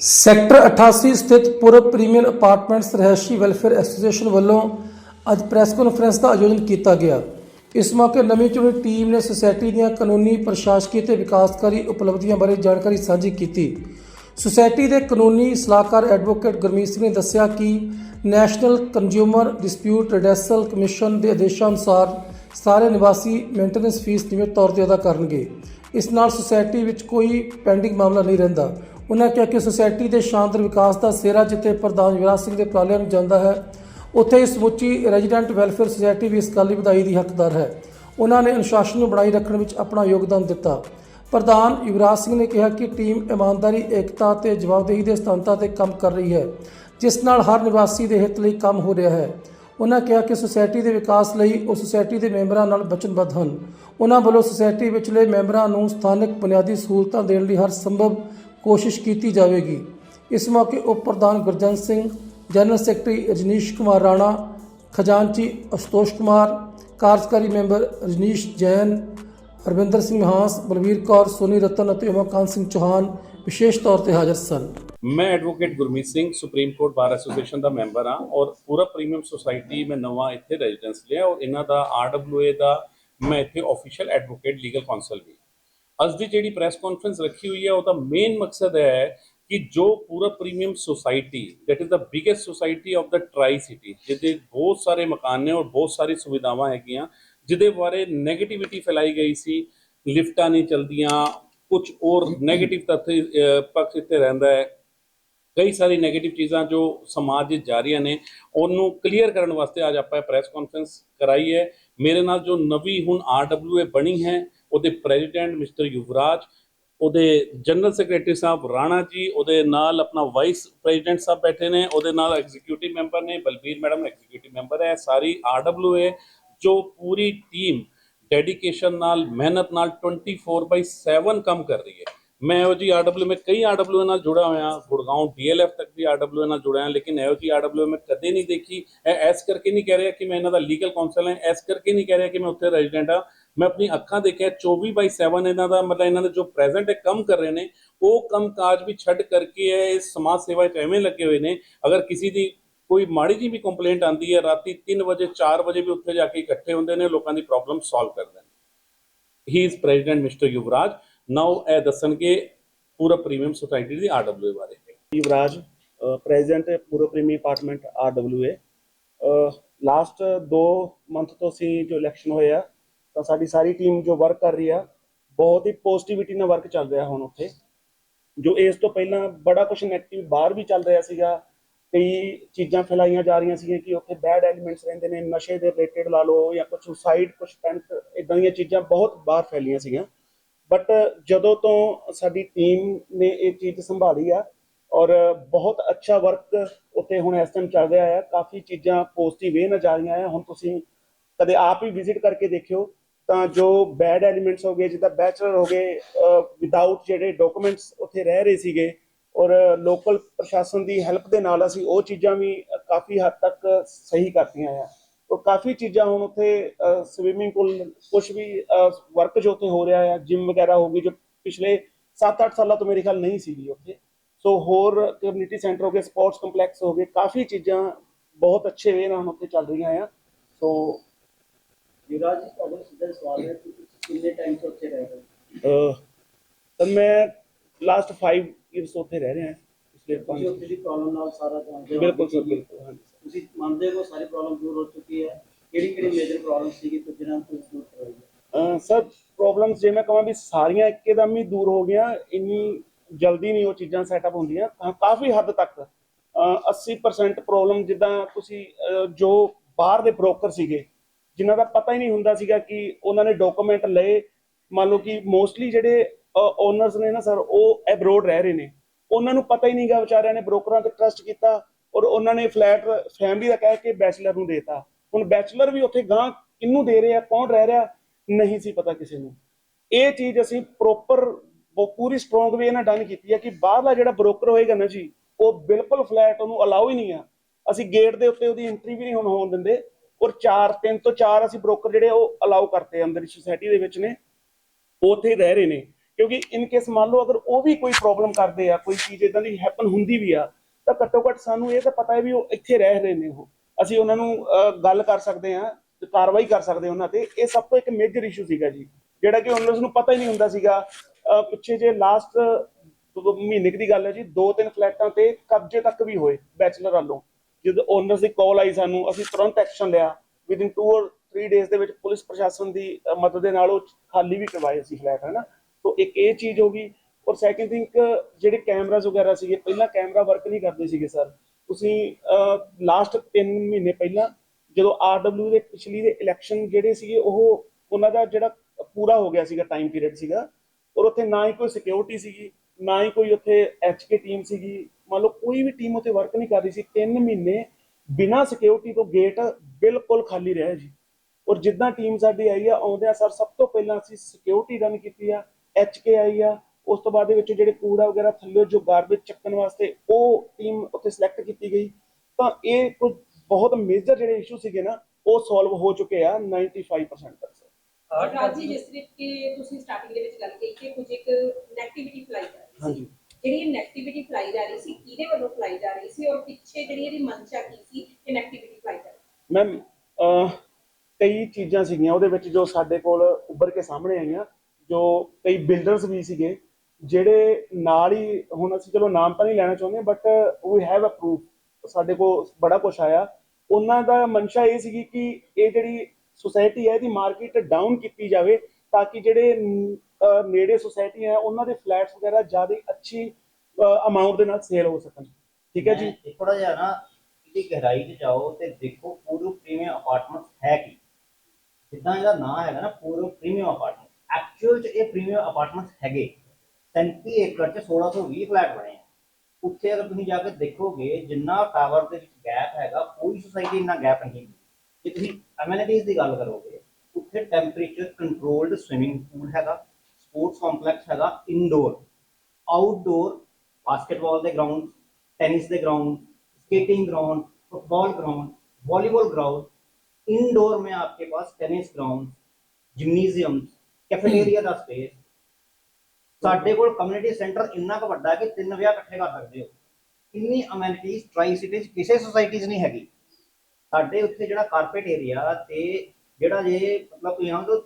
Sector 88 ਸਥਿਤ Purab premier apartments ਰਹਿਸ਼ੀ welfare association ਵੱਲੋਂ ਅੱਜ ਪ੍ਰੈਸ ਕਾਨਫਰੰਸ ਦਾ ਆਯੋਜਨ ਕੀਤਾ ਗਿਆ। ਇਸ ਮੌਕੇ ਨਵੀਂ ਚੁਣੀ ਟੀਮ ਨੇ ਸੁਸਾਇਟੀ ਦੀਆਂ ਕਾਨੂੰਨੀ, ਪ੍ਰਸ਼ਾਸਕੀ ਤੇ ਵਿਕਾਸਕਾਰੀ ਉਪਲਬਧੀਆਂ ਬਾਰੇ ਜਾਣਕਾਰੀ ਸਾਂਝੀ ਕੀਤੀ। ਸੁਸਾਇਟੀ ਦੇ ਕਾਨੂੰਨੀ ਸਲਾਹਕਾਰ ਐਡਵੋਕੇਟ ਗੁਰਮੀਤ ਸਿੰਘ ਨੇ ਦੱਸਿਆ ਕਿ national consumer dispute redressal commission ਦੇ ਆਦੇਸ਼ਾਂ ਅਨੁਸਾਰ ਸਾਰੇ ਨਿਵਾਸੀ ਮੇਨਟੇਨੈਂਸ ਫੀਸ ਨਿਯਮਿਤ ਤੌਰ ਤੇ ਅਦਾ ਕਰਨਗੇ। ਇਸ ਨਾਲ ਸੁਸਾਇਟੀ ਵਿੱਚ ਕੋਈ ਪੈਂਡਿੰਗ ਮਾਮਲਾ ਨਹੀਂ ਰਹਿੰਦਾ। ਉਹਨਾਂ ਕਿਹਾ ਕਿ ਸੁਸਾਇਟੀ ਦੇ ਸ਼ਾਨਦਾਰ ਵਿਕਾਸ ਦਾ ਸਿਹਰਾ ਜਿੱਥੇ ਪ੍ਰਧਾਨ ਯੁਵਰਾਜ ਸਿੰਘ ਦੇ ਉਪਰਾਲਿਆਂ ਨੂੰ ਜਾਂਦਾ ਹੈ, ਉੱਥੇ ਹੀ ਸਮੁੱਚੀ ਰੈਜ਼ੀਡੈਂਟ ਵੈਲਫੇਅਰ ਸੁਸਾਇਟੀ ਵੀ ਇਸ ਗੱਲ ਦੀ ਵਧਾਈ ਦੀ ਹੱਕਦਾਰ ਹੈ। ਉਹਨਾਂ ਨੇ ਅਨੁਸ਼ਾਸਨ ਨੂੰ ਬਣਾਈ ਰੱਖਣ ਵਿੱਚ ਆਪਣਾ ਯੋਗਦਾਨ ਦਿੱਤਾ। ਪ੍ਰਧਾਨ ਯੁਵਰਾਜ ਸਿੰਘ ਨੇ ਕਿਹਾ ਕਿ ਟੀਮ ਇਮਾਨਦਾਰੀ, ਏਕਤਾ ਤੇ ਜਵਾਬਦੇਹੀ ਦੇ ਸਥਾਨਤਾ ਤੇ ਕੰਮ ਕਰ ਰਹੀ ਹੈ, ਜਿਸ ਨਾਲ ਹਰ ਨਿਵਾਸੀ ਦੇ ਹਿੱਤ ਲਈ ਕੰਮ ਹੋ ਰਿਹਾ ਹੈ। ਉਹਨਾਂ ਕਿਹਾ ਕਿ ਸੁਸਾਇਟੀ ਦੇ ਵਿਕਾਸ ਲਈ ਉਹ ਸੁਸਾਇਟੀ ਦੇ ਮੈਂਬਰਾਂ ਨਾਲ ਵਚਨਬੱਧ ਹਨ। ਉਹਨਾਂ ਵੱਲੋਂ ਸੁਸਾਇਟੀ ਵਿਚਲੇ ਮੈਂਬਰਾਂ ਨੂੰ ਸਥਾਨਕ ਬੁਨਿਆਦੀ ਸਹੂਲਤਾਂ ਦੇਣ ਲਈ ਹਰ ਸੰਭਵ ਕੋਸ਼ਿਸ਼ ਕੀਤੀ ਜਾਵੇਗੀ। ਇਸ ਮੌਕੇ ਉਪ ਪ੍ਰਧਾਨ ਗੁਰਜਨ ਸਿੰਘ, ਜਨਰਲ ਸੈਕਟਰੀ ਰਜਨੀਸ਼ ਕੁਮਾਰ ਰਾਣਾ, ਖਜ਼ਾਨਚੀ ਅਸ਼ਤੋਸ਼ ਕੁਮਾਰ, ਕਾਰਜਕਾਰੀ ਮੈਂਬਰ ਰਜਨੀਸ਼ ਜੈਨ, ਹਰਵਿੰਦਰ ਸਿੰਘ ਮਹਾਸ ਬਲਵੀਰ ਕੌਰ, ਸੋਨੀ ਰਤਨ ਅਤੇ ਉਮਾਕਾਂਤ ਸਿੰਘ ਚੌਹਾਨ ਵਿਸ਼ੇਸ਼ ਤੌਰ ਤੇ ਹਾਜ਼ਰ ਸਨ। ਮੈਂ advocate Gurmeet Singh, supreme court bar association ਦਾ ਮੈਂਬਰ ਹਾਂ ਔਰ ਪੂਰਾ ਪ੍ਰੀਮੀਅਮ ਸੁਸਾਇਟੀ ਮੈਂ ਨਵਾਂ ਇੱਥੇ ਰੈਜ਼ੀਡੈਂਸ ਲਿਆ ਔਰ ਇਹਨਾਂ ਦਾ ਆਰਡਬਲਯੂਏ ਦਾ ਮੈਂ ਇੱਥੇ ਆਫੀਸ਼ੀਅਲ ਐਡਵੋਕੇਟ ਲੀਗਲ ਕਾਉਂਸਲ ਵੀ। ਅੱਜ ਦੀ ਜਿਹੜੀ ਪ੍ਰੈਸ ਕਾਨਫਰੰਸ ਰੱਖੀ ਹੋਈ ਹੈ ਉਹਦਾ ਮੇਨ ਮਕਸਦ ਹੈ ਕਿ ਜੋ Purab premium society that is the biggest society of the tricity ਜਿਹਦੇ ਬਹੁਤ ਸਾਰੇ ਮਕਾਨ ਨੇ ਔਰ ਬਹੁਤ ਸਾਰੀ ਸੁਵਿਧਾਵਾਂ ਹੈਗੀਆਂ, ਜਿਹਦੇ ਬਾਰੇ ਨੈਗੇਟਿਵਿਟੀ ਫੈਲਾਈ ਗਈ ਸੀ, ਲਿਫਟਾਂ ਨਹੀਂ ਚਲਦੀਆਂ ਕੁਝ ਹੋਰ ਨੈਗੇਟਿਵ ਤੱਥ ਪੱਖ ਇੱਥੇ ਰਹਿੰਦਾ ਹੈ। ਕਈ ਸਾਰੀ ਨੈਗੇਟਿਵ ਚੀਜ਼ਾਂ ਜੋ ਸਮਾਜ ਵਿੱਚ ਜਾ ਰਹੀਆਂ ਨੇ, ਉਹਨੂੰ ਕਲੀਅਰ ਕਰਨ ਵਾਸਤੇ ਅੱਜ ਆਪਾਂ ਪ੍ਰੈਸ ਕਾਨਫਰੰਸ ਕਰਾਈ ਹੈ। ਮੇਰੇ ਨਾਲ ਜੋ ਨਵੀਂ ਹੁਣ ਆਰਡਬਲਯੂਏ ਬਣੀ ਹੈ ਉਹਦੇ ਪ੍ਰੈਜ਼ੀਡੈਂਟ ਮਿਸਟਰ ਯੁਵਰਾਜ ਉਹਦੇ ਜਨਰਲ ਸੈਕਟਰੀ ਸਾਹਿਬ ਰਾਣਾ ਜੀ ਉਹਦੇ ਨਾਲ ਆਪਣਾ ਵਾਈਸ ਪ੍ਰੈਜ਼ੀਡੈਂਟ ਸਾਹਿਬ ਬੈਠੇ ਨੇ ਉਹਦੇ ਨਾਲ ਐਗਜ਼ੀਕਿਊਟਿਵ ਮੈਂਬਰ ਨੇ ਬਲਬੀਰ ਮੈਡਮ ਐਗਜ਼ੀਕਿਊਟਿਵ ਮੈਂਬਰ ਹੈ ਸਾਰੀ ਆਰਡਬਲਯੂਏ ਜੋ ਪੂਰੀ ਟੀਮ ਡੈਡੀਕੇਸ਼ਨ ਨਾਲ ਮਿਹਨਤ ਨਾਲ 24/7 ਕੰਮ ਕਰ ਰਹੀ ਹੈ। ਮੈਂ ਇਹੋ ਜੀ ਆਰਡਬਲਯੂ ਮੈਂ ਕਈ ਆਰਡਬਲਯੂ ਨਾਲ ਜੁੜਾ ਹੋਇਆ ਗੁੜਗਾਉਂ ਡੀਐਲਐਫ ਤੱਕ ਵੀ ਆਰਡਬਲਯੂ ਨਾਲ ਜੁੜਿਆ ਹਾਂ, ਲੇਕਿਨ ਇਹੋ ਜੀ ਆਰਡਬਲਯੂ ਮੈਂ ਕਦੇ ਨਹੀਂ ਦੇਖੀ। ਇਹ ਐਸ ਕਰਕੇ ਨਹੀਂ ਕਹਿ ਰਿਹਾ ਕਿ ਮੈਂ ਇਹਨਾਂ ਦਾ ਲੀਗਲ ਕਾਉਂਸਲ ਹਾਂ ਐਸ ਕਰਕੇ ਨਹੀਂ ਕਹਿ ਰਿਹਾ ਕਿ ਮੈਂ ਉੱਥੇ ਰੈਜ਼ੀਡੈਂਟ ਹਾਂ। ਮੈਂ ਆਪਣੀ ਅੱਖਾਂ ਦੇਖਿਆ 24/7 ਇਹਨਾਂ ਦਾ, ਮਤਲਬ ਇਹਨਾਂ ਦੇ ਜੋ ਪ੍ਰੈਜ਼ੈਂਟ ਹੈ, ਕੰਮ ਕਰ ਰਹੇ ਨੇ, ਉਹ ਕੰਮ ਕਾਜ ਵੀ ਛੱਡ ਕਰਕੇ ਇਹ ਸਮਾਜ ਸੇਵਾ 'ਚ ਐਵੇਂ ਲੱਗੇ ਹੋਏ ਨੇ, ਅਗਰ ਕਿਸੇ ਦੀ ਕੋਈ ਮਾੜੀ ਜੀ ਵੀ ਕੰਪਲੇਂਟ ਆਂਦੀ ਹੈ, ਰਾਤੀ 3 ਵਜੇ 4 ਵਜੇ ਵੀ ਉੱਥੇ ਜਾ ਕੇ ਇਕੱਠੇ ਹੁੰਦੇ ਨੇ, ਲੋਕਾਂ ਦੀ ਪ੍ਰੋਬਲਮ ਸੋਲਵ ਕਰਦੇ ਨੇ। He is president mister Yuvraj now ਇਹ ਦੱਸਣਗੇ ਪੂਰਾ ਪ੍ਰੀਮੀਅਮ ਸੁਸਾਇਟੀ ਦੀ ਆਰਡਬਲਯੂ ਬਾਰੇ। ਯੁਵਰਾਜ ਪ੍ਰੈਜ਼ੀਡੈਂਟ ਪੂਰੋ ਪ੍ਰੀਮੀ ਅਪਾਰਟਮੈਂਟ ਆਰਡਬਲਯੂਏ ਲਾਸਟ 2 ਮੰਥ ਤੋਂ ਅਸੀਂ ਜੋ ਇਲੈਕਸ਼ਨ ਹੋਇਆ ਤਾਂ ਸਾਡੀ ਸਾਰੀ ਟੀਮ ਜੋ ਵਰਕ ਕਰ ਰਹੀ ਆ, ਬਹੁਤ ਹੀ ਪੋਜ਼ਿਟਿਵਿਟੀ ਨਾਲ ਵਰਕ ਚੱਲ ਰਿਹਾ ਹੁਣ ਉੱਥੇ। ਜੋ ਇਸ ਤੋਂ ਪਹਿਲਾਂ ਬੜਾ ਕੁਝ ਨੈਗੇਟਿਵ ਬਾਹਰ ਵੀ ਚੱਲ ਰਿਹਾ ਸੀਗਾ, ਕਈ ਚੀਜ਼ਾਂ ਫੈਲਾਈਆਂ ਜਾ ਰਹੀਆਂ ਸੀਗੀਆਂ ਕਿ ਉੱਥੇ ਬੈਡ ਐਲੀਮੈਂਟਸ ਰਹਿੰਦੇ ਨੇ, ਨਸ਼ੇ ਦੇ ਰਿਲੇਟਡ ਲਾ ਲਓ ਜਾਂ ਕੁਝ ਸੁਸਾਈਡ ਕੁਝ ਪੈਂਟ ਇਦਾਂ ਦੀਆਂ ਚੀਜ਼ਾਂ ਬਹੁਤ ਬਾਹਰ ਫੈਲੀਆਂ ਸੀਗੀਆਂ। ਬਟ ਜਦੋਂ ਤੋਂ ਸਾਡੀ ਟੀਮ ਨੇ ਇਹ ਚੀਜ਼ ਸੰਭਾਲੀ ਆ ਔਰ ਬਹੁਤ ਅੱਛਾ ਵਰਕ ਉੱਥੇ ਹੁਣ ਇਸ ਟਾਈਮ ਚੱਲ ਰਿਹਾ ਹੈ ਕਾਫੀ ਚੀਜ਼ਾਂ ਪੋਜ਼ਿਟਿਵ ਵੇ ਨਾਲ ਜਾ ਰਹੀਆਂ ਆ। ਹੁਣ ਤੁਸੀਂ ਕਦੇ ਆਪ ਹੀ ਵਿਜ਼ਿਟ ਕਰਕੇ ਦੇਖਿਓ ਤਾਂ ਜੋ ਬੈਡ ਐਲੀਮੈਂਟਸ ਹੋ ਗਏ, ਜਿੱਦਾਂ ਬੈਚਲਰ ਹੋ ਗਏ ਵਿਦਆਊਟ ਜਿਹੜੇ ਡਾਕੂਮੈਂਟਸ ਉੱਥੇ ਰਹਿ ਰਹੇ ਸੀਗੇ ਔਰ ਲੋਕਲ ਪ੍ਰਸ਼ਾਸਨ ਦੀ ਹੈਲਪ ਦੇ ਨਾਲ ਅਸੀਂ ਉਹ ਚੀਜ਼ਾਂ ਵੀ ਕਾਫੀ ਹੱਦ ਤੱਕ ਸਹੀ ਕਰਤੀਆਂ ਆ। ਔਰ ਕਾਫੀ ਚੀਜ਼ਾਂ ਹੁਣ ਉੱਥੇ ਸਵਿਮਿੰਗ ਪੂਲ ਕੁਝ ਵੀ ਵਰਕ ਜੋ ਉੱਥੇ ਹੋ ਰਿਹਾ ਆ ਜਿਮ ਵਗੈਰਾ ਹੋ ਗਈ, ਜੋ ਪਿਛਲੇ 7-8 ਸਾਲਾਂ ਤੋਂ ਮੇਰੇ ਖਿਆਲ ਨਹੀਂ ਸੀਗੀ ਉੱਥੇ। ਸੋ ਹੋਰ ਕਮਿਊਨਿਟੀ ਸੈਂਟਰ ਹੋ ਗਏ ਸਪੋਰਟਸ ਕੰਪਲੈਕਸ ਹੋ ਗਏ, ਕਾਫੀ ਚੀਜ਼ਾਂ ਬਹੁਤ ਅੱਛੇ ਵੇ ਨਾਲ ਉੱਥੇ ਚੱਲ ਰਹੀਆਂ ਆ। ਸੋ ਯੁਵਰਾਜ ਜੀ ਤੁਹਾਡਾ ਸਿੱਧਾ ਸਵਾਲ ਹੈ ਕਿ ਤੁਸੀਂ ਕਿੰਨੇ ਟਾਈਮ ਤੋਂ ਉੱਥੇ ਰਹਿ ਰਹੇ ਹੋ? ਅਹ, ਤਾਂ ਮੈਂ ਲਾਸਟ 5 ਇਅਰਸ ਉੱਥੇ ਰਹਿ ਰਿਹਾ ਪਿਛਲੇ ਤੁਸੀਂ 5 ਉੱਥੇ ਦੀ ਪ੍ਰੋਬਲਮ ਨਾਲ ਸਾਰਾ ਜਾਣਦੇ ਹੋ ਬਿਲਕੁਲ ਸਰ ਬਿਲਕੁਲ ਹਾਂਜੀ। ਤੁਸੀਂ ਮੰਨਦੇ ਹੋ ਸਾਰੀ ਪ੍ਰੋਬਲਮ ਦੂਰ ਹੋ ਚੁੱਕੀ ਹੈ? ਕਿਹੜੀ ਕਿਹੜੀ ਮੇਜਰ ਪ੍ਰੋਬਲਮ ਸੀਗੀ ਤੇ ਜਿਹਨਾਂ ਨੂੰ ਤੁਸੀਂ ਦੂਰ ਕਰਵਾਈ ਸਰ ਪ੍ਰੋਬਲਮਸ ਜੇ ਮੈਂ ਕਹਾਂ ਵੀ ਸਾਰੀਆਂ ਇੱਕਦਮ ਹੀ ਦੂਰ ਹੋ ਗਈਆਂ ਇੰਨੀ ਜਲਦੀ ਨਹੀਂ ਉਹ ਚੀਜ਼ਾਂ ਸੈਟਅਪ ਹੁੰਦੀਆਂ ਕਾਫੀ ਹੱਦ ਤੱਕ ਅਹ 80% ਪ੍ਰੋਬਲਮ ਜਿੱਦਾਂ ਤੁਸੀਂ ਜੋ ਬਾਹਰ ਦੇ ਬ੍ਰੋਕਰ ਸੀਗੇ ਜਿਨ੍ਹਾਂ ਦਾ ਪਤਾ ਹੀ ਨਹੀਂ ਹੁੰਦਾ ਸੀਗਾ ਕਿ ਉਹਨਾਂ ਨੇ ਡਾਕੂਮੈਂਟ ਲਏ। ਮੰਨ ਲਓ ਕਿ ਮੋਸਟਲੀ ਜਿਹੜੇ ਓਨਰਸ ਨੇ ਨਾ ਸਰ ਉਹ ਐਬਰੋਡ ਰਹਿ ਰਹੇ ਨੇ। ਉਹਨਾਂ ਨੂੰ ਪਤਾ ਹੀ ਨਹੀਂਗਾ ਵਿਚਾਰਿਆਂ ਨੇ ਬ੍ਰੋਕਰਾਂ ਤੇ ਟਰਸਟ ਕੀਤਾ ਔਰ ਉਹਨਾਂ ਨੇ ਫਲੈਟ ਫੈਮਿਲੀ ਦਾ ਕਹਿ ਕੇ ਬੈਚਲਰ ਨੂੰ ਦੇਤਾ। ਹੁਣ ਬੈਚਲਰ ਵੀ ਉੱਥੇ ਗਾਂ ਕਿਹਨੂੰ ਦੇ ਰਹੇ, ਕੌਣ ਰਹਿ ਰਿਹਾ, ਨਹੀਂ ਸੀ ਪਤਾ ਕਿਸੇ ਨੂੰ। ਇਹ ਚੀਜ਼ ਅਸੀਂ ਪ੍ਰੋਪਰ ਪੂਰੀ ਸਟਰੋਂਗ ਵੇ ਨਾਲ ਡਨ ਕੀਤੀ ਹੈ ਕਿ ਬਾਹਰਲਾ ਜਿਹੜਾ ਬ੍ਰੋਕਰ ਹੋਏਗਾ ਨਾ ਜੀ, ਉਹ ਬਿਲਕੁਲ ਫਲੈਟ ਉਹਨੂੰ ਅਲਾਉ ਹੀ ਨਹੀਂ ਆ। ਅਸੀਂ ਗੇਟ ਦੇ ਉੱਤੇ ਉਹਦੀ ਐਂਟਰੀ ਵੀ ਨਹੀਂ ਹੁਣ ਹੋਣ ਦਿੰਦੇ। ਔਰ 4 3 ਤੋਂ 4 ਅਸੀਂ ਬ੍ਰੋਕਰ ਜਿਹੜੇ ਉਹ ਅਲਾਉ ਕਰਤੇ ਅੰਦਰ ਸੁਸਾਇਟੀ ਦੇ ਵਿੱਚ ਨੇ ਉਹ ਰਹਿ ਰਹੇ ਨੇ। ਕਿਉਂਕਿ ਇਨ ਕੇਸ ਮੰਨ ਲਓ ਅਗਰ ਉਹ ਵੀ ਕੋਈ ਪ੍ਰੋਬਲਮ ਕਰਦੇ ਆ, ਕੋਈ ਚੀਜ਼ ਇਦਾਂ ਦੀ ਹੈਪਨ ਹੁੰਦੀ ਵੀ ਆ, ਤਾਂ ਘੱਟੋ ਘੱਟ ਸਾਨੂੰ ਇਹ ਤਾਂ ਪਤਾ ਹੈ ਵੀ ਉਹ ਇੱਥੇ ਰਹਿ ਰਹੇ ਨੇ ਉਹ। ਅਸੀਂ ਉਹਨਾਂ ਨੂੰ ਗੱਲ ਕਰ ਸਕਦੇ ਹਾਂ ਤੇ ਕਾਰਵਾਈ ਕਰ ਸਕਦੇ ਉਹਨਾਂ ਤੇ। ਇਹ ਸਭ ਤੋਂ ਇੱਕ ਮੇਜਰ ਇਸ਼ੂ ਸੀਗਾ ਜੀ, ਜਿਹੜਾ ਕਿ ਓਨਰਸ ਨੂੰ ਪਤਾ ਹੀ ਨਹੀਂ ਹੁੰਦਾ ਸੀਗਾ। ਪਿੱਛੇ ਜੇ ਲਾਸਟ ਮਹੀਨੇ ਦੀ ਗੱਲ ਹੈ ਜੀ, ਦੋ ਤਿੰਨ ਫਲੈਟਾਂ ਤੇ ਕਬਜ਼ੇ ਤੱਕ ਵੀ ਹੋਏ ਬੈਚਲਰ ਵੱਲੋਂ। ਜਦੋਂ ਓਨਰਸ ਦੀ ਕਾਲ ਆਈ ਸਾਨੂੰ, ਅਸੀਂ ਤੁਰੰਤ ਐਕਸ਼ਨ ਲਿਆ। ਵਿਦਿਨ 2 অর 3 ਡੇਜ਼ ਦੇ ਵਿੱਚ ਪੁਲਿਸ ਪ੍ਰਸ਼ਾਸਨ ਦੀ ਮਦਦ ਦੇ ਨਾਲ ਉਹ ਖਾਲੀ ਵੀ ਕਰਵਾਏ ਅਸੀਂ ਫਲੈਟ ਹੈ ਨਾ ਸੋ ਇੱਕ ਇਹ ਚੀਜ਼ ਹੋ ਗਈ। ਔਰ ਸੈਕਿੰਡ ਥਿੰਕ ਜਿਹੜੇ ਕੈਮਰਾਸ ਵਗੈਰਾ ਸੀਗੇ, ਪਹਿਲਾਂ ਕੈਮਰਾ ਵਰਕ ਨਹੀਂ ਕਰਦੇ ਸੀਗੇ ਸਰ ਤੁਸੀਂ ਲਾਸਟ 3 ਮਹੀਨੇ ਪਹਿਲਾਂ ਜਦੋਂ ਆਰਡਬਲਯੂ ਦੇ ਪਿਛਲੀ ਦੇ ਇਲੈਕਸ਼ਨ ਜਿਹੜੇ ਸੀਗੇ, ਉਹ ਉਹਨਾਂ ਦਾ ਜਿਹੜਾ ਪੂਰਾ ਹੋ ਗਿਆ ਸੀਗਾ ਟਾਈਮ ਪੀਰੀਅਡ ਸੀਗਾ। ਔਰ ਉੱਥੇ ਨਾ ਹੀ ਕੋਈ ਸਿਕਿਉਰਿਟੀ ਸੀਗੀ, ਨਾ ਹੀ ਕੋਈ ਉੱਥੇ ਐਚਕੇ ਟੀਮ ਸੀਗੀ ਮੰਨ ਲਓ ਕੋਈ ਵੀ ਟੀਮ ਉੱਥੇ ਵਰਕ ਨਹੀਂ ਕਰ ਰਹੀ ਸੀ 3 ਮਹੀਨੇ ਬਿਨਾਂ ਸਿਕਿਉਰਿਟੀ ਤੋਂ ਗੇਟ ਬਿਲਕੁਲ ਖਾਲੀ ਰਿਹਾ ਜੀ। ਔਰ ਜਿੱਦਾਂ ਟੀਮ ਸਾਡੀ ਆਈ ਆ ਆਉਂਦਿਆਂ ਸਰ ਸਭ ਤੋਂ ਪਹਿਲਾਂ ਅਸੀਂ ਸਿਕਿਉਰਿਟੀ ਰਨ ਕੀਤੀ ਆ ਐਚਕੇ ਆਈ ਆ ਉਸ ਤੋਂ ਬਾਅਦ ਦੇ ਵਿੱਚ ਜਿਹੜੇ ਕੂੜਾ ਵਗੈਰਾ ਥੱਲੇ ਜੋ ਗਾਰਬੇਜ ਚੱਕਣ ਵਾਸਤੇ ਉਹ ਟੀਮ ਉੱਥੇ ਸਿਲੈਕਟ ਕੀਤੀ ਗਈ। ਤਾਂ ਇਹ ਕੁਝ ਬਹੁਤ ਮੇਜਰ ਜਿਹੜੇ ਇਸ਼ੂ ਸੀਗੇ ਨਾ ਉਹ ਸੋਲਵ ਹੋ ਚੁੱਕੇ ਆ 95% ਤੱਕ ਸਰ ਰਾਜੀ ਜਿਸ ਤਰੀਕੇ ਤੁਸੀਂ ਸਟਾਰਟਿੰਗ ਦੇ ਵਿੱਚ ਗੱਲ ਕੀਤੀ ਕਿ ਕੁਝ ਇੱਕ ਨੈਗੇਟਿਵਿਟੀ ਫਲਾਈ ਕਰ ਰਹੀ ਸੀ। ਹਾਂਜੀ। ਜਿਹੜੀ ਇਹ ਨੈਗੇਟਿਵਿਟੀ ਫਲਾਈ ਜਾ ਰਹੀ ਸੀ, ਕਿਹਦੇ ਵੱਲੋਂ ਫਲਾਈ ਜਾ ਰਹੀ ਸੀ ਔਰ ਪਿੱਛੇ ਜਿਹੜੀ ਇਹਦੀ ਮਨਸ਼ਾ ਕੀ ਸੀ, ਕਿ ਨੈਗੇਟਿਵਿਟੀ ਫਲਾਈ ਕਰ ਮੈਮ ਕਈ ਚੀਜ਼ਾਂ ਸੀਗੀਆਂ, ਉਹਦੇ ਵਿੱਚ ਜੋ ਸਾਡੇ ਕੋਲ ਉੱਭਰ ਕੇ ਸਾਹਮਣੇ ਆਈਆਂ, ਜੋ ਕਈ ਬਿਲਡਰਸ ਵੀ ਸੀਗੇ, ਜਿਹੜੇ ਨਾਲ ਹੀ, ਹੁਣ ਅਸੀਂ ਚਲੋ ਨਾਮ ਤਾਂ ਨਹੀਂ ਲੈਣਾ ਚਾਹੁੰਦੇ but we have a proof ਸਾਡੇ ਕੋਲ ਬੜਾ ਕੁਝ ਆਇਆ। ਉਹਨਾਂ ਦਾ ਮਨਸ਼ਾ ਇਹ ਸੀਗੀ ਕਿ ਇਹ ਜਿਹੜੀ ਸੁਸਾਇਟੀ ਹੈ, ਇਹਦੀ ਮਾਰਕੀਟ ਡਾਊਨ ਕੀਤੀ ਜਾਵੇ ਤਾਂ ਕਿ ਜਿਹੜੇ ਨੇੜੇ ਸੁਸਾਇਟੀ ਹੈ, ਉਹਨਾਂ ਦੇ ਫਲੈਟਸ ਵਗੈਰਾ ਜ਼ਿਆਦਾ ਅੱਛੀ ਅਮਾਉਂਟ ਦੇ ਨਾਲ ਸੇਲ ਹੋ ਸਕਣ। ਠੀਕ ਹੈ ਜੀ? ਥੋੜਾ ਜਿਹਾ ਨਾ ਇਹਦੀ ਗਹਿਰਾਈ 'ਚ ਜਾਓ ਤੇ ਦੇਖੋ ਪੂਰਵ ਪ੍ਰੀਮੀਅਮ ਅਪਾਰਟਮੈਂਟਸ ਹੈ ਕੀ। ਜਿੱਦਾਂ ਇਹਦਾ ਨਾਮ ਹੈਗਾ ਨਾ ਪੂਰਵ ਪ੍ਰੀਮੀਅਮ ਅਪਾਰਟਮੈਂਟ ਐਕਚੁਅਲ 'ਚ ਇਹ ਪ੍ਰੀਮੀਅਮ ਅਪਾਰਟਮੈਂਟਸ ਹੈਗੇ। 37 ਏਕੜ 'ਚ 1620 ਫਲੈਟ ਬਣੇ ਆ। ਉੱਥੇ ਅਗਰ ਤੁਸੀਂ ਜਾ ਕੇ ਦੇਖੋਗੇ, ਜਿੰਨਾ ਟਾਵਰ ਦੇ ਵਿੱਚ ਗੈਪ ਹੈਗਾ, ਕੋਈ ਸੁਸਾਇਟੀ ਇੰਨਾ ਗੈਪ ਨਹੀਂ ਹੈ। ਜੇ ਤੁਸੀਂ ਅਮੈਨਿਟੀਜ਼ ਦੀ ਗੱਲ ਕਰੋਗੇ ਉੱਥੇ ਟੈਂਪਰੇਚਰ ਕੰਟਰੋਲਡ ਸਵਿਮਿੰਗ ਪੂਲ ਹੈਗਾ ਸਪੋਰਟਸ ਕੰਪਲੈਕਸ ਹੈਗਾ ਇਨਡੋਰ आउटडोर बास्केटबॉल के ग्राउंड टेनिस के ground skating ground football ground volleyball ground indoor में आपके पास टेनिस ग्राउंड जिमनेजियम कैफेटेरिया ਦਾ ਸਪੇਸ ਸਾਡੇ ਕੋਲ ਕਮਿਊਨਿਟੀ ਸੈਂਟਰ ਇੰਨਾ ਕੁ ਵੱਡਾ ਹੈ ਕਿ ਤਿੰਨ ਵਿਆਹ ਇਕੱਠੇ ਕਰ ਸਕਦੇ ਹੋ ਇੰਨੀ ਅਮੈਨਿਟੀਜ਼ ਟਰਾਈ ਸਿਟੀ 'ਚ ਕਿਸੇ ਸੁਸਾਇਟੀ 'ਚ ਨਹੀਂ ਹੈਗੀ ਸਾਡੇ ਉੱਥੇ ਜਿਹੜਾ ਕਾਰਪੇਟ ਏਰੀਆ ਤੇ ਜਿਹੜਾ ਜੇ ਮਤਲਬ ਤੁਸੀਂ ਸਮਝੋ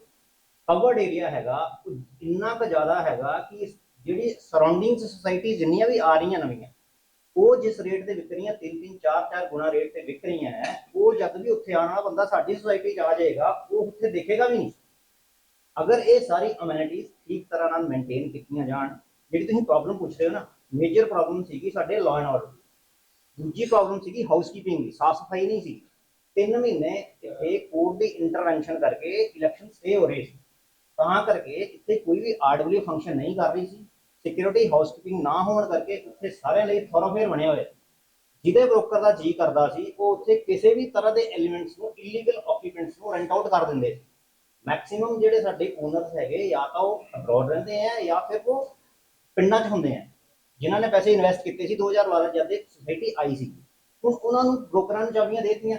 ਕਵਰਡ ਏਰੀਆ ਹੈਗਾ, ਉਹ ਇੰਨਾ ਕੁ ਜ਼ਿਆਦਾ ਹੈਗਾ ਕਿ ਜਿਹੜੀ ਸਰਾਊਂਡਿੰਗਸ ਸੁਸਾਇਟੀ ਜਿੰਨੀਆਂ ਵੀ ਆ ਰਹੀਆਂ ਨਵੀਆਂ, ਉਹ ਜਿਸ ਰੇਟ ਤੇ ਵਿਕ ਰਹੀਆਂ 3 3 4 4 ਗੁਣਾ ਰੇਟ ਤੇ ਵਿਕ ਰਹੀਆਂ ਹੈ, ਉਹ ਜਦ ਵੀ ਉੱਥੇ ਆਉਣ ਵਾਲਾ ਬੰਦਾ ਸਾਡੀ ਸੁਸਾਇਟੀ 'ਚ ਆ ਜਾਏਗਾ, ਉਹ ਉੱਥੇ ਦੇਖੇਗਾ ਵੀ ਨਹੀਂ। ਅਗਰ ਇਹ ਸਾਰੀ ਅਮੈਨਿਟੀਜ਼ ਠੀਕ ਤਰ੍ਹਾਂ ਨਾਲ ਮੇਨਟੇਨ ਕੀਤੀਆਂ ਜਾਣ, ਜਿਹੜੀ ਤੁਸੀਂ ਪ੍ਰੋਬਲਮ ਪੁੱਛ ਰਹੇ ਹੋ ਨਾ ਮੇਜਰ ਪ੍ਰੋਬਲਮ ਸੀਗੀ ਸਾਡੇ ਲਾਅ ਐਂਡ ਆਰਡਰ ਦੂਜੀ ਪ੍ਰੋਬਲਮ ਸੀਗੀ ਹਾਊਸਕੀਪਿੰਗ ਦੀ, ਸਾਫ਼ ਸਫ਼ਾਈ ਨਹੀਂ ਸੀ। ਤਿੰਨ ਮਹੀਨੇ ਇੱਥੇ ਕੋਰਟ ਦੀ ਇੰਟਰਵੈਂਸ਼ਨ ਕਰਕੇ ਇਲੈਕਸ਼ਨ ਸਟੇ ਹੋ ਰਹੇ ਸੀ। ਤਾਂ ਕਰਕੇ ਇੱਥੇ ਕੋਈ ਵੀ ਆਰਡਬਲਯੂ ਫੰਕਸ਼ਨ ਨਹੀਂ ਕਰ ਰਹੀ ਸੀ। ਸਿਕਿਉਰਿਟੀ ਹਾਊਸਕੀਪਿੰਗ ਨਾ ਹੋਣ ਕਰਕੇ ਉੱਥੇ ਸਾਰਿਆਂ ਲਈ ਥੋਰੋਫੇਅਰ ਬਣੇ ਹੋਏ ਜਿਹਦੇ ਬ੍ਰੋਕਰ ਦਾ ਜੀ ਕਰਦਾ ਸੀ ਉਹ ਉੱਥੇ ਕਿਸੇ ਵੀ ਤਰ੍ਹਾਂ ਦੇ ਐਲੀਮੈਂਟਸ ਨੂੰ ਇਲੀਗਲ ਆਕੂਪੈਂਟਸ ਨੂੰ ਰੈਂਟ ਆਊਟ ਕਰ ਦਿੰਦੇ ਸੀ। ਮੈਕਸਿਮਮ ਜਿਹੜੇ ਸਾਡੇ ਓਨਰਸ ਹੈਗੇ ਜਾਂ ਤਾਂ ਉਹ ਅਬਰੋਡ ਰਹਿੰਦੇ ਆ ਜਾਂ ਫਿਰ ਉਹ ਪਿੰਡਾਂ 'ਚ ਹੁੰਦੇ ਆ। ਜਿਨ੍ਹਾਂ ਨੇ ਪੈਸੇ ਇਨਵੈਸਟ ਕੀਤੇ ਸੀ 2012 ਜਦ ਸੁਸਾਇਟੀ ਆਈ ਸੀ। ਹੁਣ ਉਹਨਾਂ ਨੂੰ ਬ੍ਰੋਕਰਾਂ ਨੂੰ ਚਾਬੀਆਂ ਦੇ ਦਿੱਤੀਆਂ।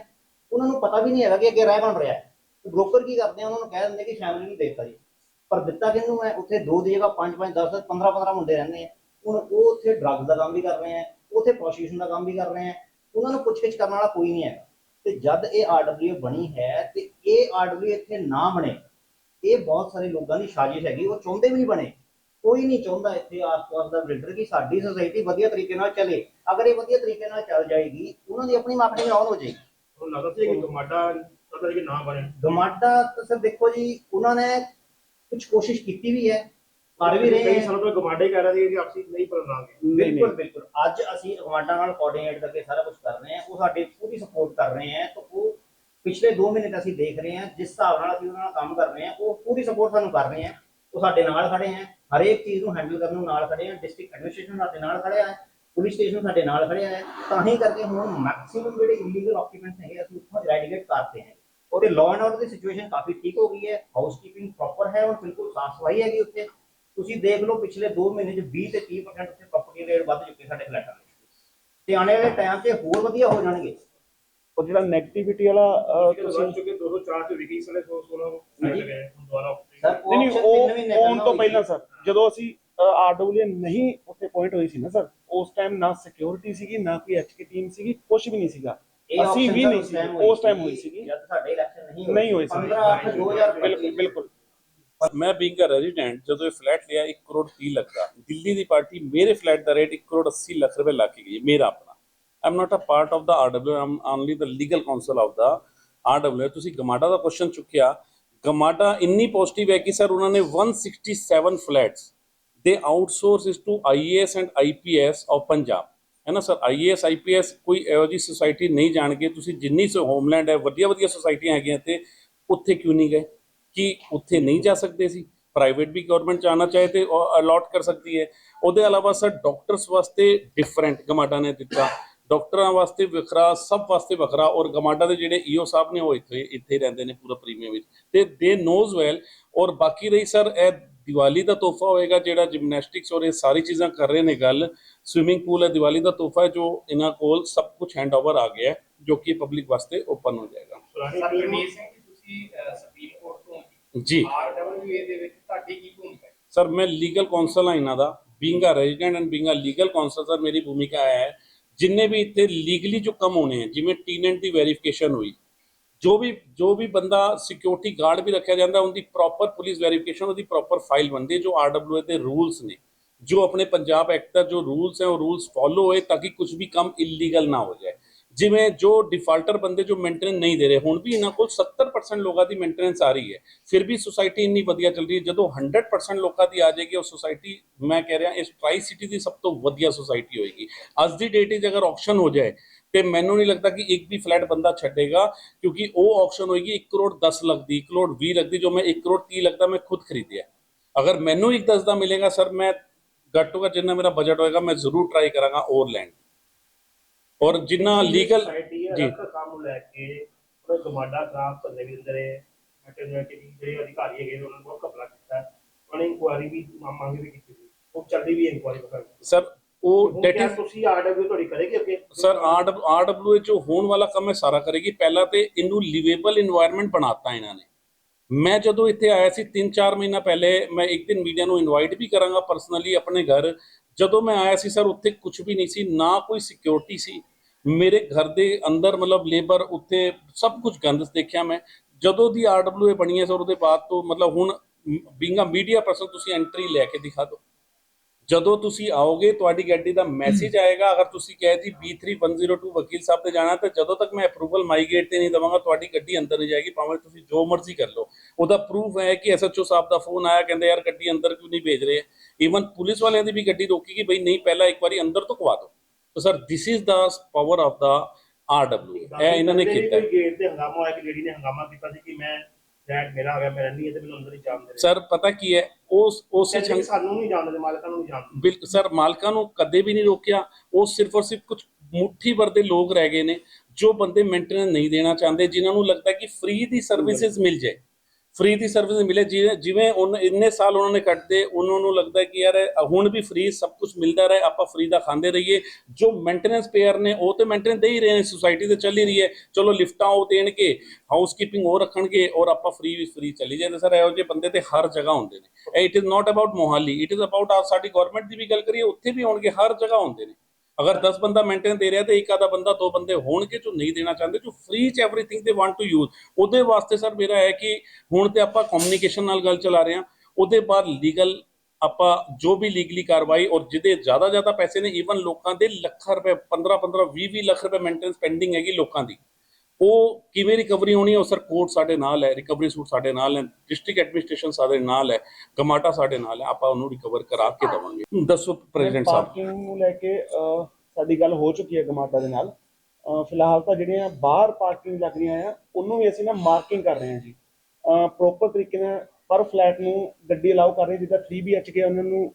ਉਹਨਾਂ ਨੂੰ ਪਤਾ ਵੀ ਨਹੀਂ ਹੈਗਾ ਕਿ ਅੱਗੇ ਰਹਿ ਬਣ ਰਿਹਾ। ਬ੍ਰੋਕਰ ਕੀ ਕਰਦੇ ਆ? ਉਹਨਾਂ ਨੂੰ ਕਹਿ ਦਿੰਦੇ ਕਿ ਫੈਮਿਲੀ ਨੂੰ ਦੇ ਜੀ। ਪਰ ਦਿੱਤਾ ਕਿਹਨੂੰ ਹੈ? ਉੱਥੇ ਦੋ ਦੀ ਜਗ੍ਹਾ 5 5 10 10 15 15 ਮੁੰਡੇ ਰਹਿੰਦੇ ਆ। ਹੁਣ ਉਹ ਉੱਥੇ ਡਰੱਗਸ ਦਾ ਕੰਮ ਵੀ ਕਰ ਰਹੇ ਆ ਉੱਥੇ ਪ੍ਰੋਸਟੀਟਿਊਸ਼ਨ ਦਾ ਕੰਮ ਵੀ ਕਰ ਰਹੇ ਆ। ਉਹਨਾਂ ਨੂੰ ਪੁੱਛਗਿੱਛ ਕਰਨ ਵਾਲਾ ਕੋਈ ਨਹੀਂ ਹੈਗਾ। ਤੇ ਜਦ ਇਹ ਆਰਡਬਲਯੂ ਬਣੀ ਹੈ ਤੇ ਇਹ ਆਰਡਬਲਯੂ ਇੱਥੇ ਨਾ ਬਣੇ, ਇਹ ਬਹੁਤ ਸਾਰੇ ਲੋਕਾਂ ਦੀ ਸਾਜ਼ਿਸ਼ ਹੈਗੀ। ਉਹ ਚਾਹੁੰਦੇ ਵੀ ਨਹੀਂ ਬਣੇ। ਕੋਈ ਨਹੀਂ ਚਾਹੁੰਦਾ ਇੱਥੇ ਆਸ-ਪਾਸ ਦਾ ਬਿਲਡਰ ਕਿ ਸਾਡੀ ਸੁਸਾਇਟੀ ਵਧੀਆ ਤਰੀਕੇ ਨਾਲ ਚੱਲੇ। ਅਗਰ ਇਹ ਵਧੀਆ ਤਰੀਕੇ ਨਾਲ ਚੱਲ ਜਾਏਗੀ, ਉਹਨਾਂ ਦੀ ਆਪਣੀ ਮਾਰਕੀਟਿੰਗ ਆਨ ਹੋ ਜਾਏਗੀ। ਉਹ ਲੱਗਦਾ ਸੀ ਕਿ ਟਮਾਟਾ ਪਤਾ ਨਹੀਂ ਕਿ ਨਾ ਬਣੇ ਗਮਾਡਾ ਤਾਂ ਸਰ ਦੇਖੋ ਜੀ ਉਹਨਾਂ ਨੇ ਕੁਝ ਕੋਸ਼ਿਸ਼ ਕੀਤੀ ਵੀ ਹੈ ਕਰ ਵੀ ਰਹੇ ਕਈ ਹੈ ਸਾਲਾਂ ਤੋਂ ਗਮਾਡੇ ਕਹਿ ਰਹੇ ਸੀ ਕਿ ਆਪਸੀ ਨਹੀਂ ਨਹੀਂ, ਬਿਲਕੁਲ ਨਹੀਂ। ਬਿਲਕੁਲ ਅੱਜ ਅਸੀਂ ਗਮਾਡਾ ਨਾਲ ਕੋਆਰਡੀਨੇਟ ਕਰਕੇ ਸਾਰਾ ਕੁਝ ਕਰ ਰਹੇ ਹਾਂ ਉਹ ਸਾਡੀ ਪੂਰੀ ਸਪੋਰਟ ਕਰ ਰਹੇ ਹੈ ਤਾਂ ਉਹ ਪਿਛਲੇ 2 ਮਹੀਨੇ ਤੋਂ ਅਸੀਂ ਦੇਖ ਰਹੇ ਹਾਂ ਜਿਸ ਹਿਸਾਬ ਨਾਲ ਅਸੀਂ ਉਹਨਾਂ ਨਾਲ ਕੰਮ ਕਰ ਰਹੇ ਹਾਂ ਉਹ ਪੂਰੀ ਸਪੋਰਟ ਸਾਨੂੰ ਕਰ ਰਹੇ ਹੈ। ਉਹ ਸਾਡੇ ਨਾਲ ਖੜੇ ਹੈ ਹਰੇਕ ਚੀਜ਼ ਨੂੰ ਹੈਂਡਲ ਕਰਨ ਨੂੰ ਨਾਲ ਖੜੇ ਹੈ ਡਿਸਟ੍ਰਿਕਟ ਐਡਮਿਨਿਸਟ੍ਰੇਸ਼ਨ ਸਾਡੇ ਨਾਲ ਖੜਿਆ ਹੈ ਪੁਲਿਸ ਸਟੇਸ਼ਨ ਸਾਡੇ ਨਾਲ ਖੜਿਆ ਹੈ ਤਾਂ ਹੀ ਕਰਕੇ ਹੁਣ ਮੈਕਸਿਮਮ ਜਿਹੜੇ ਇਲੀਗਲ ਆਕੂਪੈਂਟਸ ਹੈਗੇ ਅਸੀਂ ਉੱਥੋਂ ਇਰੈਡੀਕੇਟ ਕਰਤੇ ਹਾਂ। ਉਹਦੇ ਲਾਅ ਐਂਡ ਆਰਡਰ ਦੀ ਸਿਚੁਏਸ਼ਨ ਕਾਫੀ ਠੀਕ ਹੋ ਗਈ ਹੈ ਹਾਊਸਕੀਪਿੰਗ ਪ੍ਰੋਪਰ ਹੈ ਔਰ ਬਿਲਕੁਲ ਸਾਫ਼ ਸਫ਼ਾਈ ਹੈਗੀ ਉੱਥੇ। ਤੁਸੀਂ ਦੇਖ ਲਓ ਪਿਛਲੇ 2 ਮਹੀਨੇ ਚ 20 ਤੇ 30% ਉੱਥੇ ਪ੍ਰਾਪਰਟੀ ਰੇਟ ਵੱਧ ਚੁੱਕੇ ਸਾਡੇ ਫਲੈਟਾਂ ਦੇ ਤੇ ਆਉਣ ਵਾਲੇ ਟਾਈਮ 'ਚ ਹੋਰ ਵਧੀਆ ਹੋ ਜਾਣਗੇ। ਉਹ ਜਿਹੜਾ ਨੈਗੇਟਿਵਿਟੀ ਵਾਲਾ ਅਹ, ਤੁਸੀਂ ਚੁੱਕੇ 204 ਤੇ ਵਿਕੀ ਸਲੇ 16 ਮਿਲ ਗਏ ਹੁਣ ਦੁਬਾਰਾ ਸਰ ਨਹੀਂ ਨਹੀਂ ਉਹ ਆਉਣ ਤੋਂ ਪਹਿਲਾਂ। ਸਰ ਜਦੋਂ ਅਸੀਂ ਆਰਡਬਲਯੂ ਨਹੀਂ ਉੱਥੇ ਪੁਆਇੰਟ ਹੋਈ ਸੀ ਨਾ ਸਰ ਉਸ ਟਾਈਮ ਨਾ ਸਿਕਿਉਰਿਟੀ ਸੀਗੀ ਨਾ ਕੋਈ ਐਚਕੇ ਟੀਮ ਸੀਗੀ ਕੁਝ ਵੀ ਨਹੀਂ ਸੀਗਾ। ਅਸੀਂ ਵੀ ਨਹੀਂ ਸੀ ਉਸ ਟਾਈਮ ਹੋਈ ਸੀਗੀ। ਜਦ ਸਾਡੇ ਇਲੈਕਸ਼ਨ ਨਹੀਂ ਨਹੀਂ ਹੋਈ ਸੀ। 15 8 2025 ਬਿਲਕੁਲ ਬਿਲਕੁਲ ਮੈਂ ਬੀਇੰਗ ਅ ਰੈਜ਼ੀਡੈਂਟ ਜਦੋਂ ਇਹ ਫਲੈਟ ਲਿਆ 1 ਕਰੋੜ 30 ਲੱਖ ਦਾ। ਦਿੱਲੀ ਦੀ ਪਾਰਟੀ ਮੇਰੇ ਫਲੈਟ ਦਾ ਰੇਟ 1 ਕਰੋੜ 80 ਲੱਖ ਰੁਪਏ ਲਾ ਕੇ ਗਈ ਮੇਰਾ ਆਪਣਾ। I am not a part of the RW I am only the legal counsel of the RW ਤੁਸੀਂ ਗਮਾਡਾ ਦਾ ਕੁਐਸਚਨ ਚੁੱਕਿਆ। ਗਮਾਡਾ ਇੰਨੀ ਪੋਜ਼ਿਟਿਵ ਹੈ ਕਿ ਸਰ ਉਹਨਾਂ ਨੇ 167 ਫਲੈਟਸ ਦੇ ਆਊਟਸੋਰਸ ਇਸ to IAS and IPS of Punjab ਹੈ ਨਾ ਸਰ ਆਈਏਐਸ ਆਈਪੀਐਸ ਕੋਈ ਇਹੋ ਜਿਹੀ ਸੁਸਾਇਟੀ ਨਹੀਂ ਜਾਣਗੇ ਤੁਸੀਂ ਜਿੰਨੀ ਸੋ ਹੋਮਲੈਂਡ ਹੈ ਵਧੀਆ ਵਧੀਆ ਸੁਸਾਇਟੀਆਂ ਹੈਗੀਆਂ ਤੇ ਉੱਥੇ ਕਿਉਂ ਨਹੀਂ ਗਏ ਕਿ ਉੱਥੇ ਨਹੀਂ ਜਾ ਸਕਦੇ ਸੀ ਪ੍ਰਾਈਵੇਟ ਵੀ ਗਵਰਨਮੈਂਟ ਚਾਹਨਾ ਚਾਹੇ ਤੇ ਅਲਾਟ ਕਰ ਸਕਦੀ ਹੈ ਉਹਦੇ ਇਲਾਵਾ ਸਰ ਡਾਕਟਰਸ ਵਾਸਤੇ ਡਿਫਰੈਂਟ ਗਮਾਡਾ ਨੇ ਦਿੱਤਾ ਡਾਕਟਰਾਂ ਵਾਸਤੇ ਵੱਖਰਾ ਸਭ ਵਾਸਤੇ ਵੱਖਰਾ ਔਰ ਗਮਾਡਾ ਦੇ ਜਿਹੜੇ ਈਓ ਸਾਹਿਬ ਨੇ ਉਹ ਇੱਥੇ ਇੱਥੇ ਰਹਿੰਦੇ ਨੇ ਪੂਰਾ ਪ੍ਰੀਮੀਅਮ ਵਿੱਚ ਤੇ ਦੇ ਨੋਜ਼ ਵੈਲ ਔਰ ਬਾਕੀ ਰਹੀ ਸਰ ਇਹ ਦੀਵਾਲੀ ਦਾ ਤੋਹਫਾ ਹੋਏਗਾ ਜਿਹੜਾ ਜਿਮਨੈਸਟਿਕਸ ਔਰ ਇਹ ਸਾਰੀ ਚੀਜ਼ਾਂ ਕਰ ਰਹੇ ਨੇ ਗੱਲ। ਸਵਿਮਿੰਗ ਪੂਲ ਹੈ ਦੀਵਾਲੀ ਦਾ ਤੋਹਫਾ ਜੋ ਇਹਨਾਂ ਕੋਲ ਸਭ ਕੁਝ ਹੈਂਡਓਵਰ ਆ ਗਿਆ ਹੈ, ਜੋ ਕਿ ਪਬਲਿਕ ਵਾਸਤੇ ਓਪਨ ਹੋ ਜਾਏਗਾ। ਜੀ ਤੁਸੀਂ ਅਹ, ਸੁਪਰੀਮ ਕੋਰਟ ਤੋਂ ਜੀ। ਆਰਡਬਲਯੂਏ ਦੇ ਵਿੱਚ ਤੁਹਾਡੀ ਕੀ ਭੂਮਿਕਾ ਹੈ? ਸਰ ਮੈਂ ਲੀਗਲ ਕਾਉਂਸਲ ਆ ਇਹਨਾਂ ਦਾ। Being a resident and being a legal counsel sir ਮੇਰੀ ਭੂਮਿਕਾ ਹੈ। ਜਿੰਨੇ ਵੀ ਇੱਥੇ ਲੀਗਲੀ ਜੋ ਕੰਮ ਹੋਣੇ ਹੈ ਜਿਵੇਂ ਟੀਨੈਂਟ ਦੀ ਵੈਰੀਫਿਕੇਸ਼ਨ ਹੋਈ ਜੋ ਵੀ ਜੋ ਵੀ ਬੰਦਾ ਸਿਕਿਉਰਿਟੀ ਗਾਰਡ ਵੀ ਰੱਖਿਆ ਜਾਂਦਾ, ਉਹਦੀ ਪ੍ਰੋਪਰ ਪੁਲਿਸ ਵੈਰੀਫਿਕੇਸ਼ਨ ਉਹਦੀ ਪ੍ਰੋਪਰ ਫਾਈਲ ਬਣਦੀ ਹੈ, ਜੋ ਆਰਡਬਲਯੂਏ ਦੇ ਰੂਲਸ ਨੇ। ਜੋ ਆਪਣੇ ਪੰਜਾਬ ਐਕਟ ਦਾ ਜੋ ਰੂਲਸ ਹੈ, ਉਹ ਰੂਲਸ ਫੋਲੋ ਹੋਏ ਤਾਂ ਕਿ ਕੁਝ ਵੀ ਕੰਮ ਇਲੀਗਲ ਨਾ ਹੋ ਜਾਏ। ਜਿਵੇਂ ਜੋ ਡਿਫਾਲਟਰ ਬੰਦੇ ਜੋ ਮੇਨਟੇਨੈਂਸ ਨਹੀਂ ਦੇ ਰਹੇ, ਹੁਣ ਵੀ ਇਹਨਾਂ ਕੋਲ 70% ਲੋਕਾਂ ਦੀ ਮੇਨਟੇਨੈਂਸ ਆ ਰਹੀ ਹੈ। ਫਿਰ ਵੀ ਸੁਸਾਇਟੀ ਇੰਨੀ ਵਧੀਆ ਚੱਲ ਰਹੀ ਹੈ, ਜਦੋਂ 100% ਲੋਕਾਂ ਦੀ ਆ ਜਾਏਗੀ, ਉਹ ਸੁਸਾਇਟੀ ਮੈਂ ਕਹਿ ਰਿਹਾ, ਇਸ ਟਰਾਈ ਸਿਟੀ ਦੀ ਸਭ ਤੋਂ ਵਧੀਆ ਸੁਸਾਇਟੀ ਹੋਏਗੀ। ਅੱਜ ਦੀ ਡੇਟ 'ਚ ਅਗਰ ਆਕਸ਼ਨ ਹੋ ਜਾਏ, ਤੇ ਮੈਨੂੰ ਨਹੀਂ ਲੱਗਦਾ ਕਿ ਇੱਕ ਵੀ ਫਲੈਟ ਬੰਦਾ ਛੱਡੇਗਾ, ਕਿਉਂਕਿ ਉਹ ਆਕਸ਼ਨ ਹੋਏਗੀ 1 ਕਰੋੜ 10 ਲੱਖ ਦੀ 1 ਕਰੋੜ 20 ਲੱਖ ਦੀ, ਜੋ ਮੈਂ 1 ਕਰੋੜ 30 ਲੱਖ ਦਾ ਮੈਂ ਖੁਦ ਖਰੀਦਿਆ। ਅਗਰ ਮੈਨੂੰ ਇੱਕ 10 ਦਾ ਮਿਲੇਗਾ, ਸਰ, ਮੈਂ ਘੱਟੋ ਘੱਟ ਜਿੰਨਾ ਮੇਰਾ ਬਜਟ ਹੋਏਗਾ, ਮੈਂ ਜ਼ਰੂਰ ਟਰਾਈ ਕਰਾਂਗਾ ਔਰ ਲੈਂਡ ਔਰ ਜਿੰਨਾ ਲੀਗਲ ਜੀ। ਕੰਮ ਲੈ ਕੇ ਉਹ ਗਮਾਡਾ ਖਰਾਬ ਧੰਦੇ ਵੀ ਅੰਦਰ ਹੈ ਐਟਰਨਟੀ ਜਿਹੜੇ ਅਧਿਕਾਰੀ ਹੈਗੇ ਉਹਨਾਂ ਨੂੰ ਬਹੁਤ ਘਪਲਾ ਕੀਤਾ। ਉਹਨਾਂ ਨੇ ਇਨਕੁਆਰੀ ਵੀ ਮੰਗ ਵੀ ਕੀਤੀ ਸੀ। ਉਹ ਚੱਲਦੀ ਵੀ ਇਨਕੁਆਰੀ ਕਰ ਸਰ ਉਹ ਡੈਟ ਤੁਸੀਂ ਆਰਡਬਲਯੂ ਤੁਹਾਡੀ ਕਰੇਗੀ ਅੱਗੇ? ਸਰ ਆਰਡਬਲਯੂ ਆਰਡਬਲਯੂ ਹੋਣ ਵਾਲਾ ਕੰਮ ਹੈ ਸਾਰਾ ਕਰੇਗੀ। ਪਹਿਲਾਂ ਤੇ ਇਹਨੂੰ ਲਿਵੇਬਲ এনवायरमेंट ਬਣਾਤਾ ਇਹਨਾਂ ਨੇ। ਮੈਂ ਜਦੋਂ ਇੱਥੇ ਆਇਆ ਸੀ 3-4 ਮਹੀਨਾ ਪਹਿਲੇ ਮੈਂ ਇੱਕ ਦਿਨ ਮੀਡੀਆ ਨੂੰ ਇਨਵਾਈਟ ਵੀ ਕਰਾਂਗਾ ਪਰਸਨਲੀ ਆਪਣੇ ਘਰ। ਜਦੋਂ ਮੈਂ ਆਇਆ ਸੀ ਸਰ ਉੱਥੇ ਕੁਝ ਵੀ ਨਹੀਂ ਸੀ ਨਾ ਕੋਈ ਸਿਕਿਉਰਿਟੀ ਸੀ। ਮੇਰੇ ਘਰ ਦੇ ਅੰਦਰ ਮਤਲਬ ਲੇਬਰ ਉੱਥੇ ਸਭ ਕੁਝ ਗੰਦ ਦੇਖਿਆ ਮੈਂ। ਜਦੋਂ ਦੀ ਆਰਡਬਲਯੂ ਬਣੀ ਹੈ ਸਰ ਉਹਦੇ ਬਾਅਦ ਤੋਂ ਮਤਲਬ ਹੁਣ ਬੀਂਗ ਮੀਡੀਆ ਪਰਸਨ ਤੁਸੀਂ ਐਂਟਰੀ ਲੈ ਕੇ ਦਿਖਾ ਦਿਓ। ਜਦੋਂ ਤੁਸੀਂ ਆਓਗੇ, ਤੁਹਾਡੀ ਗੱਡੀ ਦਾ ਮੈਸੇਜ ਆਏਗਾ, ਅਗਰ ਤੁਸੀਂ ਕਹੇ ਜੀ B3102 ਵਕੀਲ ਸਾਹਿਬ ਤੇ ਜਾਣਾ, ਤਾਂ ਜਦੋਂ ਤੱਕ ਮੈਂ ਅਪਰੂਵਲ ਮਾਈ ਗੇਟ ਤੇ ਨਹੀਂ ਦਵਾਂਗਾ, ਤੁਹਾਡੀ ਗੱਡੀ ਅੰਦਰ ਨਹੀਂ ਜਾਏਗੀ, ਭਾਵੇਂ ਤੁਸੀਂ ਜੋ ਮਰਜ਼ੀ ਕਰ ਲਓ। ਉਹਦਾ ਪ੍ਰੂਫ ਹੈ ਕਿ ਐਸਐਚਓ ਸਾਹਿਬ ਦਾ ਫੋਨ ਆਇਆ, ਕਹਿੰਦੇ ਯਾਰ ਗੱਡੀ ਅੰਦਰ ਕਿਉਂ ਨਹੀਂ ਭੇਜ ਰਹੇ? ਈਵਨ ਪੁਲਿਸ ਵਾਲਿਆਂ ਦੀ ਵੀ ਗੱਡੀ ਰੋਕੀ ਕਿ ਬਈ ਨਹੀਂ, ਪਹਿਲਾਂ ਇੱਕ ਵਾਰੀ ਅੰਦਰ ਤੋਂ ਕਵਾ ਦਿਓ। ਤਾਂ sir this is the power of the RWA ਇਹ ਇਹਨਾਂ ਨੇ ਕੀਤਾ। ਹੈ। ਕੋਈ ਗੇਟ ਤੇ ਹੰਗਾਮਾ ਹੋਇਆ ਕਿ ਲੇਡੀ ਨੇ ਹੰਗਾਮਾ ਕੀਤਾ ਸੀ ਕਿ ਮੈਂ ਫਲੈਟ ਮੇਰਾ ਆ ਗਿਆ ਮੈਂ ਰਹਿੰਦੀ ਹੈ ਤੇ ਮੈਨੂੰ ਅੰਦਰ ਹੀ ਜਾਣ ਦੇ ਸਰ ਪਤਾ ਕੀ ਹੈ? ਉਸ ਉਸ ਸਾਨੂੰ ਨਹੀਂ ਜਾਣ ਦਿੰਦੇ ਮਾਲਕਾਂ ਨੂੰ ਨਹੀਂ ਜਾਣ ਦਿੰਦੇ ਬਿਲ ਸਰ ਮਾਲਕਾਂ ਨੂੰ ਕਦੇ ਵੀ ਨਹੀਂ ਰੋਕਿਆ। ਉਹ ਸਿਰਫ ਔਰ ਸਿਰਫ ਕੁਝ ਮੁੱਠੀ ਭਰ ਦੇ ਲੋਕ ਰਹਿ ਗਏ ਨੇ ਜੋ ਬੰਦੇ ਮੇਨਟੇਨੈਂਸ ਨਹੀਂ ਦੇਣਾ ਚਾਹੁੰਦੇ ਜਿਨ੍ਹਾਂ ਨੂੰ ਲੱਗਦਾ ਕਿ ਫ੍ਰੀ ਦੀ ਸਰਵਿਸਿਜ਼ ਮਿਲ ਜਾਏ। ਫ੍ਰੀ ਦੀ ਸਰਵਿਸ ਮਿਲੇ, ਜਿਵੇਂ ਜਿਵੇਂ ਉਹਨ ਇੰਨੇ ਸਾਲ ਉਹਨਾਂ ਨੇ ਕੱਟਦੇ ਉਹਨਾਂ ਨੂੰ ਲੱਗਦਾ ਕਿ ਯਾਰ, ਹੁਣ ਵੀ ਫ੍ਰੀ ਸਭ ਕੁਝ ਮਿਲਦਾ ਰਹੇ, ਆਪਾਂ ਫ੍ਰੀ ਦਾ ਖਾਂਦੇ ਰਹੀਏ। ਜੋ ਮੇਨਟੇਨੈਂਸ ਪੇਅਰ ਨੇ, ਉਹ ਤੇ ਮੇਨਟੇਨੈਂਸ ਦੇ ਹੀ ਰਹੇ ਨੇ ਸੁਸਾਇਟੀ ਤੇ ਚੱਲ ਹੀ ਰਹੀ ਹੈ। ਚਲੋ ਲਿਫਟਾਂ ਉਹ ਦੇਣਗੇ ਹਾਊਸਕੀਪਿੰਗ ਉਹ ਰੱਖਣਗੇ, ਔਰ ਆਪਾਂ ਫ੍ਰੀ ਵੀ ਫ੍ਰੀ ਚੱਲੀ ਜਾਂਦੇ ਸਰ, ਇਹੋ ਜਿਹੇ ਬੰਦੇ ਤੇ ਹਰ ਜਗ੍ਹਾ ਹੁੰਦੇ ਨੇ। It is not about Mohali it is about ਸਾਡੀ ਗਵਰਨਮੈਂਟ ਦੀ ਵੀ ਗੱਲ ਕਰੀਏ, ਉੱਥੇ ਵੀ ਹੋਣਗੇ ਹਰ ਜਗ੍ਹਾ ਹੁੰਦੇ ਨੇ। ਅਗਰ 10 ਬੰਦਾ ਮੇਨਟੇਨ ਦੇ ਰਿਹਾ ਤੇ ਇੱਕ ਆਦਾ ਬੰਦਾ ਦੋ ਬੰਦੇ ਹੋਣਗੇ ਜੋ ਨਹੀਂ ਦੇਣਾ ਚਾਹੁੰਦੇ, ਜੋ ਫ੍ਰੀ ਚ everything they want to use ਉਹਦੇ ਵਾਸਤੇ ਸਰ ਮੇਰਾ ਹੈ ਕਿ ਹੁਣ ਤੇ ਆਪਾਂ ਕਮਿਊਨੀਕੇਸ਼ਨ ਨਾਲ ਗੱਲ ਚਲਾ ਰਹੇ ਹਾਂ। ਉਹਦੇ ਬਾਅਦ ਲੀਗਲ ਆਪਾਂ ਜੋ ਵੀ ਲੀਗਲੀ ਕਾਰਵਾਈ ਔਰ ਜਿਹਦੇ ਜ਼ਿਆਦਾ ਜ਼ਿਆਦਾ ਪੈਸੇ ਨੇ ਈਵਨ ਲੋਕਾਂ ਦੇ ਲੱਖਾਂ ਰੁਪਏ 15 15 20 20 ਲੱਖ ਰੁਪਏ ਮੇਨਟੇਨੈਂਸ ਪੈਂਡਿੰਗ ਹੈਗੀ ਲੋਕਾਂ ਦੀ। ਉਹ ਕਿਵੇਂ ਰਿਕਵਰੀ ਹੋਣੀ ਹੈ, ਉਹ ਸਰ ਕੋਰਟ ਸਾਡੇ ਨਾਲ ਹੈ ਰਿਕਵਰੀ ਸੂਟ ਸਾਡੇ ਨਾਲ ਹੈ ਡਿਸਟ੍ਰਿਕਟ ਐਡਮਿਨਿਸਟ੍ਰੇਸ਼ਨ ਸਾਡੇ ਨਾਲ ਹੈ, ਗਮਾਟਾ ਸਾਡੇ ਨਾਲ ਹੈ, ਆਪਾਂ ਉਹਨੂੰ ਰਿਕਵਰ ਕਰਾ ਕੇ ਦਵਾਂਗੇ। ਦੱਸੋ ਪ੍ਰੈਜ਼ੀਡੈਂਟ ਸਾਹਿਬ। ਪਾਰਕਿੰਗ ਨੂੰ ਲੈ ਕੇ ਸਾਡੀ ਗੱਲ ਹੋ ਚੁੱਕੀ ਹੈ ਗਮਾਡਾ ਦੇ ਨਾਲ। ਫਿਲਹਾਲ ਤਾਂ ਜਿਹੜੀਆਂ ਬਾਹਰ ਪਾਰਕਿੰਗ ਲੱਗ ਰਹੀਆਂ ਆ, ਉਹਨੂੰ ਵੀ ਅਸੀਂ ਨਾ ਮਾਰਕਿੰਗ ਕਰ ਰਹੇ ਹਾਂ ਜੀ। ਪ੍ਰੋਪਰ ਤਰੀਕੇ ਨਾਲ ਪਰ ਫਲੈਟ ਨੂੰ ਗੱਡੀ ਅਲਾਉ ਕਰ ਰਹੇ, ਜਿੱਦਾਂ 3 BHK ਉਹਨਾਂ ਨੂੰ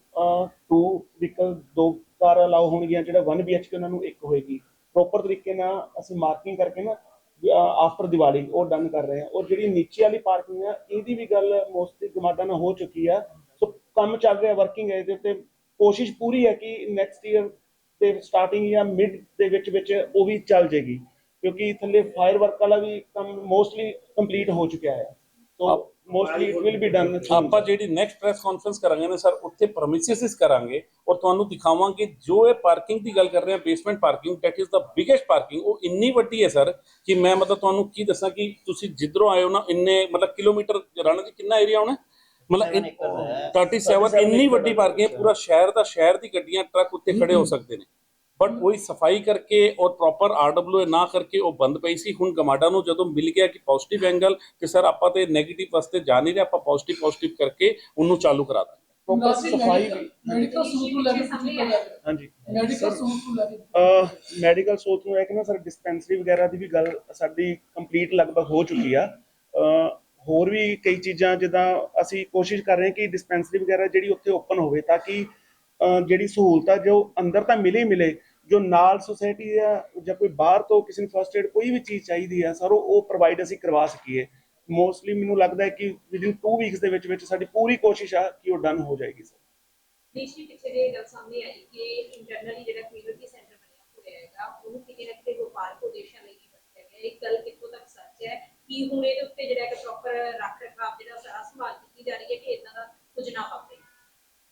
2 ਵਹੀਕਲ ਦੋ ਕਾਰ ਅਲਾਉ ਹੋਣਗੀਆਂ, ਜਿਹੜਾ 1 BHK ਉਹਨਾਂ ਨੂੰ ਇੱਕ ਹੋਏਗੀ। ਪ੍ਰੋਪਰ ਤਰੀਕੇ ਨਾਲ ਅਸੀਂ ਮਾਰਕਿੰਗ ਕਰਕੇ ਨਾ ਆਫਟਰ ਦੀਵਾਲੀ ਉਹ ਡਨ ਕਰ ਰਹੇ ਹਾਂ ਔਰ ਜਿਹੜੀ ਨੀਚੇ ਵਾਲੀ ਪਾਰਕਿੰਗ ਆ, ਇਹਦੀ ਵੀ ਗੱਲ ਮੋਸਟਲੀ ਗਮਾਡਾ ਨਾਲ ਹੋ ਚੁੱਕੀ ਆ। ਸੋ ਕੰਮ ਚੱਲ ਰਿਹਾ ਵਰਕਿੰਗ ਹੈ ਇਹਦੇ ਉੱਤੇ। ਕੋਸ਼ਿਸ਼ ਪੂਰੀ ਹੈ ਕਿ ਨੈਕਸਟ ਈਅਰ ਤੇ ਸਟਾਰਟਿੰਗ ਜਾਂ ਮਿਡ ਦੇ ਵਿੱਚ ਵਿੱਚ ਉਹ ਵੀ ਚੱਲ ਜੇਗੀ। ਕਿਉਂਕਿ ਥੱਲੇ ਫਾਇਰ ਵਰਕ ਵਾਲਾ ਵੀ ਕੰਮ ਮੋਸਟਲੀ ਕੰਪਲੀਟ ਹੋ ਚੁੱਕਿਆ ਹੈ। So mostly it will be done ਆਪਾਂ ਜਿਹੜੀ ਨੈਕਸਟ ਪ੍ਰੈਸ ਕਾਨਫਰੰਸ ਕਰਾਂਗੇ ਨਾ ਸਰ ਉੱਥੇ ਪ੍ਰੋਮਿਸਿਸ ਕਰਾਂਗੇ ਔਰ ਤੁਹਾਨੂੰ ਦਿਖਾਵਾਂਗੇ ਜੋ ਇਹ ਪਾਰਕਿੰਗ ਦੀ ਗੱਲ ਕਰ ਰਹੇ ਹਾਂ basement parking that is the biggest parking ਉਹ ਇੰਨੀ ਵੱਡੀ ਹੈ ਸਰ ਕਿ ਮੈਂ ਮਤਲਬ ਤੁਹਾਨੂੰ ਕੀ ਦੱਸਾਂ ਕਿ ਤੁਸੀਂ ਜਿੱਧਰੋਂ ਆਏ ਹੋ ਨਾ ਇੰਨੇ ਮਤਲਬ ਕਿਲੋਮੀਟਰ ਰਣ ਦੀ ਕਿੰਨਾ ਏਰੀਆ ਹੋਣਾ? ਮਤਲਬ ਇਨ- 37 ਇੰਨੀ ਵੱਡੀ ਪਾਰਕਿੰਗ ਹੈ ਪੂਰਾ ਸ਼ਹਿਰ ਦਾ ਸ਼ਹਿਰ ਦੀ ਗੱਡੀਆਂ ਟਰੱਕ ਉੱਤੇ ਖੜੇ ਹੋ ਸਕਦੇ ਨੇ। ਬਟ ਉਹੀ ਸਫ਼ਾਈ ਕਰਕੇ ਔਰ ਪ੍ਰੋਪਰ ਆਰਡਬਲਯੂ ਨਾ ਕਰਕੇ ਉਹ ਬੰਦ ਪਈ ਸੀ। ਹੁਣ ਗਮਾਡਾ ਨੂੰ ਜਦੋਂ ਮਿਲ ਗਿਆ ਕਿ ਪੋਜ਼ਿਟਿਵ ਐਂਗਲ ਕਿ ਸਰ ਆਪਾਂ ਤੇ 네ਗੇਟਿਵ ਵਾਸਤੇ ਜਾ ਨਹੀਂ ਰਹੇ ਆਪਾਂ ਪੋਜ਼ਿਟਿਵ ਪੋਜ਼ਿਟਿਵ ਕਰਕੇ ਉਹਨੂੰ ਚਾਲੂ ਕਰਾ ਦਾਂਗੇ। ਪ੍ਰੋਪਰ ਸਫ਼ਾਈ ਵੀ। ਮੈਡੀਕਲ ਸੂਟ ਨੂੰ ਲੈ ਕੇ ਹਾਂਜੀ। ਮੈਡੀਕਲ ਸੂਟ ਨੂੰ ਲੈ ਕੇ। ਮੈਡੀਕਲ ਸੋਚ ਨੂੰ ਹੈ ਕਿ ਨਾ ਸਰ ਡਿਸਪੈਂਸਰੀ ਵਗੈਰਾ ਦੀ ਵੀ ਗੱਲ ਸਾਡੀ ਕੰਪਲੀਟ ਲਗਭਗ ਹੋ ਚੁੱਕੀ ਆ। ਹੋਰ ਵੀ ਕਈ ਚੀਜ਼ਾਂ ਜਿੱਦਾਂ ਅਸੀਂ ਕੋਸ਼ਿਸ਼ ਕਰ ਰਹੇ ਹਾਂ ਕਿ ਡਿਸਪੈਂਸਰੀ ਵਗੈਰਾ ਜਿਹੜੀ ਉੱਥੇ ਓਪਨ ਹੋਵੇ ਤਾਂ ਕਿ ਜਿਹੜੀ ਸਹੂਲਤਾਂ ਜੋ ਅੰਦਰ ਤਾਂ ਮਿਲੇ ਹੀ ਮਿਲੇ ਜੋ ਨਾਲ ਸੁਸਾਇਟੀ ਆ ਜਾਂ ਕੋਈ ਬਾਹਰ ਤੋਂ ਕਿਸੇ ਨੂੰ ਫਸਟ ਏਡ ਕੋਈ ਵੀ ਚੀਜ਼ ਚਾਹੀਦੀ ਆ ਸਰ ਉਹ ਪ੍ਰੋਵਾਈਡ ਅਸੀਂ ਕਰਵਾ ਸਕੀਏ। ਮੋਸਟਲੀ ਮੈਨੂੰ ਲੱਗਦਾ ਹੈ ਕਿ ਵਿਦਿਨ 2 ਵੀਕਸ ਦੇ ਵਿੱਚ ਵਿੱਚ ਸਾਡੀ ਪੂਰੀ ਕੋਸ਼ਿਸ਼ ਆ ਕਿ ਉਹ ਡਨ ਹੋ ਜਾਏਗੀ ਸਰ ਦੇਸ਼ੀ ਪਿੱਛੇ ਜੇ ਗੱਲ ਸਾਹਮਣੇ ਆਈ ਕਿ ਇੰਟਰਨਲੀ ਜਿਹੜਾ ਕਮਿਊਨਿਟੀ ਸੈਂਟਰ ਬਣਿਆ ਹੋਇਆ ਹੈਗਾ ਉਹਨੂੰ ਕਿਤੇ ਨਾ ਕਿਤੇ ਵਪਾਰਕ ਉਦੇਸ਼ਾਂ ਲਈ ਹੀ ਵਰਤਿਆ ਗਿਆ। ਇਹ ਗੱਲ ਕਿੱਥੋਂ ਤੱਕ ਸੱਚ ਹੈ? ਕਿ ਹੁਣ ਇਹਦੇ ਉੱਤੇ ਜਿਹੜਾ ਇੱਕ ਪ੍ਰੋਪਰ ਰੱਖ ਰਖਾਵ ਜਿਹੜਾ ਸਾਰਾ ਸੰਭਾਲ ਕੀਤੀ ਜਾ ਰਹੀ ਹੈ ਕਿ ਇਦਾਂ ਦਾ ਕੁਝ ਨਾ ਵਾਪਰੇ?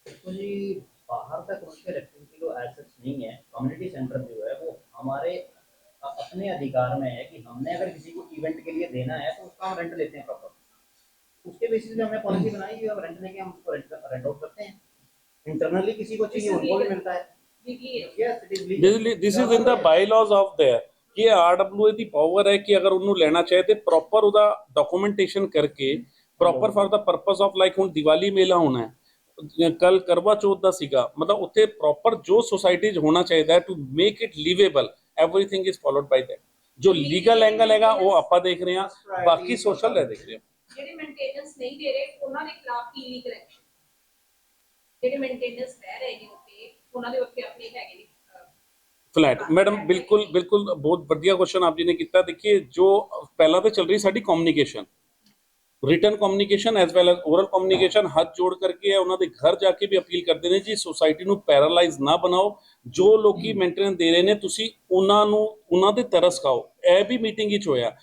जी बाहर तक उसके रेफ्यूजी को एज सच नहीं है कम्युनिटी सेंटर जो है वो हमारे अपने अधिकार में है कि हमने अगर किसी को इवेंट के लिए देना है तो उसका हम रेंट लेते हैं प्रॉपर उसके बेसिस पे हमने पॉलिसी बनाई है हम रेंट लेके हम उसको रेंट रेंट आउट करते हैं इंटरनली किसी को चाहिए उनको भी मिलता है this is in the bylaws of their ਕਿ ਆਰਡਬਲਯੂ ਦੀ ਪਾਵਰ ਹੈ ਕਿ ਅਗਰ ਉਹਨੂੰ ਲੈਣਾ ਚਾਹੇ ਤੇ ਪ੍ਰੋਪਰ ਉਹਦਾ ਡਾਕੂਮੈਂਟੇਸ਼ਨ ਕਰਕੇ proper for the purpose of like ਹੁਣ ਦੀਵਾਲੀ ਮੇਲਾ ਹੋਣਾ ਹੈ ਕੱਲ ਕਰਵਾ ਚੌਥ ਦਾ ਸੀਗਾ ਮਤਲਬ ਉੱਥੇ ਪ੍ਰੋਪਰ ਜੋ ਸੋਸਾਇਟੀ 'ਚ ਹੋਣਾ ਚਾਹੀਦਾ to make it livable everything is followed by that जो लीगल एंगल हैगा वो ਆਪਾਂ ਦੇਖ ਰਹੇ ਆ ਬਾਕੀ ਸੋਸ਼ਲ ਹੈ ਦੇਖ ਰਹੇ ਆ ਜਿਹੜੇ ਮੇਨਟੇਨੈਂਸ ਨਹੀਂ ਦੇ ਰਹੇ ਉਹਨਾਂ ਦੇ ਖਿਲਾਫ ਕੀ ਲੀਗਲ ਐਕਸ਼ਨ ਜਿਹੜੇ ਮੇਨਟੇਨੈਂਸ ਲੈ ਰਹੇ ਨੇ ਉੱਤੇ ਉਹਨਾਂ ਦੇ ਉੱਤੇ ਆਪਣੇ ਹੈਗੇ ਨੇ ਫਲੈਟ ਮੈਡਮ ਬਿਲਕੁਲ ਬਿਲਕੁਲ ਬਹੁਤ ਵਧੀਆ ਕੁਐਸਚਨ ਆਪ ਜੀ ਨੇ ਕੀਤਾ। ਦੇਖिए ਜੋ ਪਹਿਲਾਂ ਤਾਂ ਚੱਲ ਰਹੀ ਸਾਡੀ communication written communication as well as oral communication ਹੱਥ ਜੋੜ ਕਰਕੇ ਹੈ ਉਹਨਾਂ ਦੇ ਘਰ ਜਾ ਕੇ ਵੀ ਅਪੀਲ ਕਰਦੇ ਨੇ ਜੀ ਸੋਸਾਇਟੀ ਨੂੰ ਪੈਰਾਲਾਈਜ਼ ਨਾ ਬਣਾਓ। ਜੋ ਲੋਕੀ ਮੇਨਟੇਨੈਂਸ ਦੇ ਰਹੇ ਨੇ ਤੁਸੀਂ ਉਹਨਾਂ ਨੂੰ ਉਹਨਾਂ ਦੇ ਤਰਸ ਖਾਓ। ਇਹ ਵੀ ਮੀਟਿੰਗ ਵਿੱਚ ਹੋਇਆ।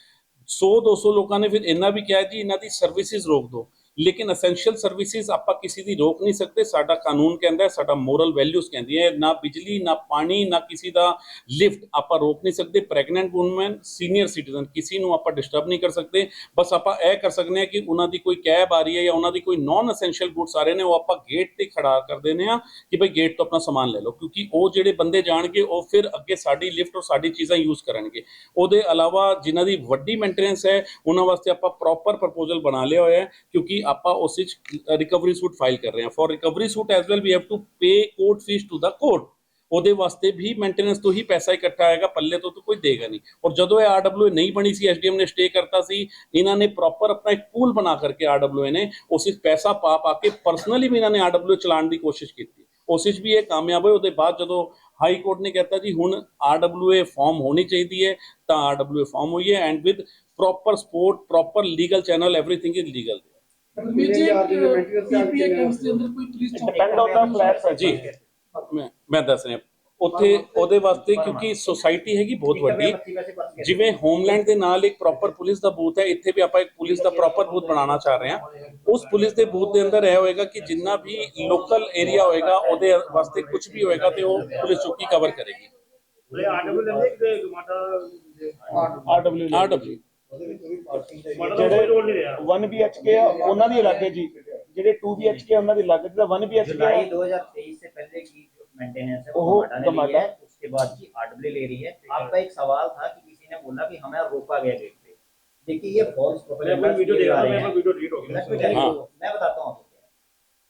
100 200 ਲੋਕਾਂ ਨੇ ਫਿਰ ਇੰਨਾ ਵੀ ਕਿਹਾ ਜੀ ਇਹਨਾਂ ਦੀ ਸਰਵਿਸਿਜ਼ ਰੋਕ ਦਿਓ। ਲੇਕਿਨ ਐਸੈਂਸ਼ੀਅਲ ਸਰਵਿਸਿਜ਼ ਆਪਾਂ ਕਿਸੇ ਦੀ ਰੋਕ ਨਹੀਂ ਸਕਦੇ, ਸਾਡਾ ਕਾਨੂੰਨ ਕਹਿੰਦਾ ਸਾਡਾ ਮੋਰਲ ਵੈਲਿਊਜ਼ ਕਹਿੰਦੀਆਂ ਨਾ ਬਿਜਲੀ, ਨਾ ਪਾਣੀ, ਨਾ ਕਿਸੇ ਦਾ ਲਿਫਟ ਆਪਾਂ ਰੋਕ ਨਹੀਂ ਸਕਦੇ ਪ੍ਰੈਗਨੈਂਟ ਵੂਮਨ ਸੀਨੀਅਰ ਸਿਟੀਜ਼ਨ ਕਿਸੇ ਨੂੰ ਆਪਾਂ ਡਿਸਟਰਬ ਨਹੀਂ ਕਰ ਸਕਦੇ, ਬਸ ਆਪਾਂ ਇਹ ਕਰ ਸਕਦੇ ਹਾਂ ਕਿ ਉਹਨਾਂ ਦੀ ਕੋਈ ਕੈਬ ਆ ਰਹੀ ਹੈ ਜਾਂ ਉਹਨਾਂ ਦੀ ਕੋਈ ਨਾਨ ਐਸੈਂਸ਼ੀਅਲ ਗੁੱਡਸ ਆ ਰਹੇ ਨੇ, ਉਹ ਆਪਾਂ ਗੇਟ ਤੇ ਖੜਾ ਕਰ ਦਿੰਦੇ ਆ ਕਿ ਭਾਈ ਗੇਟ ਤੋਂ ਆਪਣਾ ਸਮਾਨ ਲੈ ਲਓ, ਕਿਉਂਕਿ ਉਹ ਜਿਹੜੇ ਬੰਦੇ ਜਾਣਗੇ, ਉਹ ਫਿਰ ਅੱਗੇ ਸਾਡੀ ਲਿਫਟ ਔਰ ਸਾਡੀ ਚੀਜ਼ਾਂ ਯੂਜ਼ ਕਰਨਗੇ। ਉਹਦੇ ਇਲਾਵਾ ਜਿਨ੍ਹਾਂ ਦੀ ਵੱਡੀ ਮੇਨਟੇਨੈਂਸ ਹੈ, ਉਹਨਾਂ ਵਾਸਤੇ ਆਪਾਂ ਪ੍ਰੋਪਰ ਪ੍ਰਪੋਜ਼ਲ ਬਣਾ ਲਿਆ ਹੋਇਆ ਹੈ, ਕਿਉਂਕਿ ਆਪਾਂ ਉਸ ਵਿੱਚ ਰਿਕਵਰੀ ਸੂਟ ਫਾਈਲ ਕਰ ਰਹੇ ਹਾਂ। For recovery suit as well we have to pay court fee to the court ਉਹਦੇ ਵਾਸਤੇ ਵੀ ਮੇਨਟੇਨੈਂਸ ਤੋਂ ਹੀ ਪੈਸਾ ਇਕੱਠਾ ਆਏਗਾ, ਪੱਲੇ ਤੋਂ ਤਾਂ ਕੋਈ ਦੇਗਾ ਨਹੀਂ। ਔਰ ਜਦੋਂ ਇਹ ਆਰਡਬਲਯੂ ਨਹੀਂ ਬਣੀ ਸੀ ਐਸਡੀਐਮ ਨੇ ਸਟੇ ਕਰਤਾ ਸੀ, ਇਹਨਾਂ ਨੇ ਪ੍ਰੋਪਰ ਆਪਣਾ ਇੱਕ ਪੂਲ ਬਣਾ ਕਰਕੇ ਆਰਡਬਲਯੂ ਨੇ, ਉਸ ਵਿੱਚ ਪੈਸਾ ਪਾ ਪਾ ਕੇ ਪਰਸਨਲੀ ਵੀ ਇਹਨਾਂ ਨੇ ਆਰਡਬਲਯੂ ਚਲਾਉਣ ਦੀ ਕੋਸ਼ਿਸ਼ ਕੀਤੀ। ਉਸ ਵਿੱਚ ਵੀ ਇਹ ਕਾਮਯਾਬ ਹੋਏ, ਉਹਦੇ ਬਾਅਦ ਜਦੋਂ ਹਾਈ ਕੋਰਟ ਨੇ ਕਹਿਤਾ ਜੀ, ਹੁਣ ਆਰਡਬਲਯੂ ਫਾਰਮ ਹੋਣੀ ਚਾਹੀਦੀ ਹੈ, ਤਾਂ ਆਰਡਬਲਯੂ ਫਾਰਮ ਹੋਈ ਹੈ and with proper support proper legal channel everything is legal G PPA campus ਦੇ ਅੰਦਰ ਕੋਈ ਪੁਲਿਸ ਚੌਕੀ ਡਿਪੈਂਡ ਆਨ ਦਾ ਫਲੈਟ ਜੀ। ਮੈਂ ਮੈਂ ਦੱਸ ਰਿਹਾ। ਉੱਥੇ ਉਹਦੇ ਵਾਸਤੇ ਕਿਉਂਕਿ ਸੋਸਾਇਟੀ ਹੈਗੀ ਬਹੁਤ ਵੱਡੀ। ਜਿਵੇਂ ਹੋਮਲੈਂਡ ਦੇ ਨਾਲ ਇੱਕ ਪ੍ਰੋਪਰ ਪੁਲਿਸ ਦਾ ਬੂਥ ਹੈ ਇੱਥੇ ਵੀ ਆਪਾਂ ਇੱਕ ਪੁਲਿਸ ਦਾ ਪ੍ਰੋਪਰ ਬੂਥ ਬਣਾਉਣਾ ਚਾਹ ਰਹੇ ਹਾਂ। ਉਸ ਪੁਲਿਸ ਦੇ ਬੂਥ ਦੇ ਅੰਦਰ ਇਹ ਹੋਏਗਾ ਕਿ ਜਿੰਨਾ ਵੀ ਲੋਕਲ ਏਰੀਆ ਹੋਏਗਾ ਉਹਦੇ ਵਾਸਤੇ ਕੁਝ ਵੀ ਹੋਏਗਾ ਤੇ ਉਹ ਪੁਲਿਸ ਚੌਕੀ ਕਵਰ ਕਰੇਗੀ। ਲੈਂਦੇ ਕਿ ਗਮਾਟਾ ਆਰਡਬਲਯੂ ਆਰਡਬਲਯੂ ਮਾਡਲ ਦਾ ਕੋਈ ਰੋਲ ਨਹੀਂ ਰਿਹਾ 1 BHK ਆ ਉਹਨਾਂ ਦੀ ਅਲੱਗ ਹੈ ਜੀ ਜਿਹੜੇ 2 BHK ਆ ਉਹਨਾਂ ਦੀ ਅਲੱਗ ਹੈ ਜਿਹੜਾ 1 BHK जुलाई ਹੈ 2023 से पहले की जो मेंटेनेंस है ओहो, वो गमाडा ने ली गमाडा। है उसके बाद की आरडब्ल्यू ले रही है आपका एक सवाल था कि किसी ने बोला कि हमें रोका गया गेट पे देखिए ये फॉल्स मैंने अपना वीडियो देखा था मैं अपना वीडियो डिलीट हो Let me गया tell you, हाँ। मैं बताता हूँ आपको क्या है।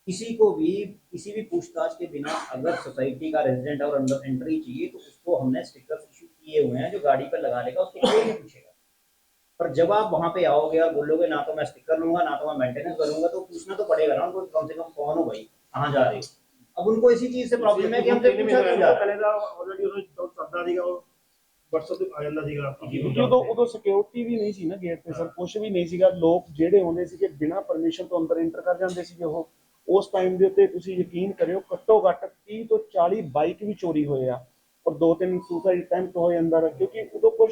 किसी को भी किसी भी पूछताछ के बिना अगर सोसाइटी का रेजिडेंट और अंदर एंट्री चाहिए तो उसको हमने स्टिकर्स इशू किए हुए हैं जो गाड़ी पर लगा लेगा उसको कोई नहीं पूछेगा पर जब आप वहां पे आओगे और बोलोगे ना तो मैं स्टिकर लूंगा ना तो मैं मेंटेनेंस करूंगा तो पूछना तो पड़ेगा ना उनको कम से कम कौन हो भाई कहाँ जा रहे हो अब उनको इसी चीज से प्रॉब्लम है कि हमसे पूछा क्यों जा रहा है ਪਹਿਲੇ ਦਾ ਆਲਰੇਡੀ ਉਹ ਤੋਂ ਚੱਲਦਾ ਸੀਗਾ ਉਹ WhatsApp ਤੇ ਆ ਜਾਂਦਾ ਸੀਗਾ ਕਿ ਕਿਉਂਕਿ ਉਦੋਂ ਉਦੋਂ ਸਿਕਿਉਰਿਟੀ ਵੀ ਨਹੀਂ ਸੀ ਨਾ ਗੇਟ ਤੇ ਸਰ ਕੁਝ ਵੀ ਨਹੀਂ ਸੀਗਾ ਲੋਕ ਜਿਹੜੇ ਆਉਂਦੇ ਸੀਗੇ ਬਿਨਾਂ ਪਰਮਿਸ਼ਨ ਤੋਂ ਅੰਦਰ ਐਂਟਰ ਕਰ ਜਾਂਦੇ ਸੀਗੇ ਉਹ ਉਸ ਟਾਈਮ ਦੇ ਉੱਤੇ ਤੁਸੀਂ ਯਕੀਨ ਕਰਿਓ ਘੱਟੋ ਘੱਟ 30 ਤੋਂ 40 ਬਾਈਕ ਵੀ ਚੋਰੀ ਹੋਏ ਆ ਔਰ ਦੋ ਤਿੰਨ ਸੁਸਾਈਡ ਅਟੈਂਪਟ ਹੋਏ ਅੰਦਰ, ਕਿਉਂਕਿ ਉਦੋਂ ਕੁਝ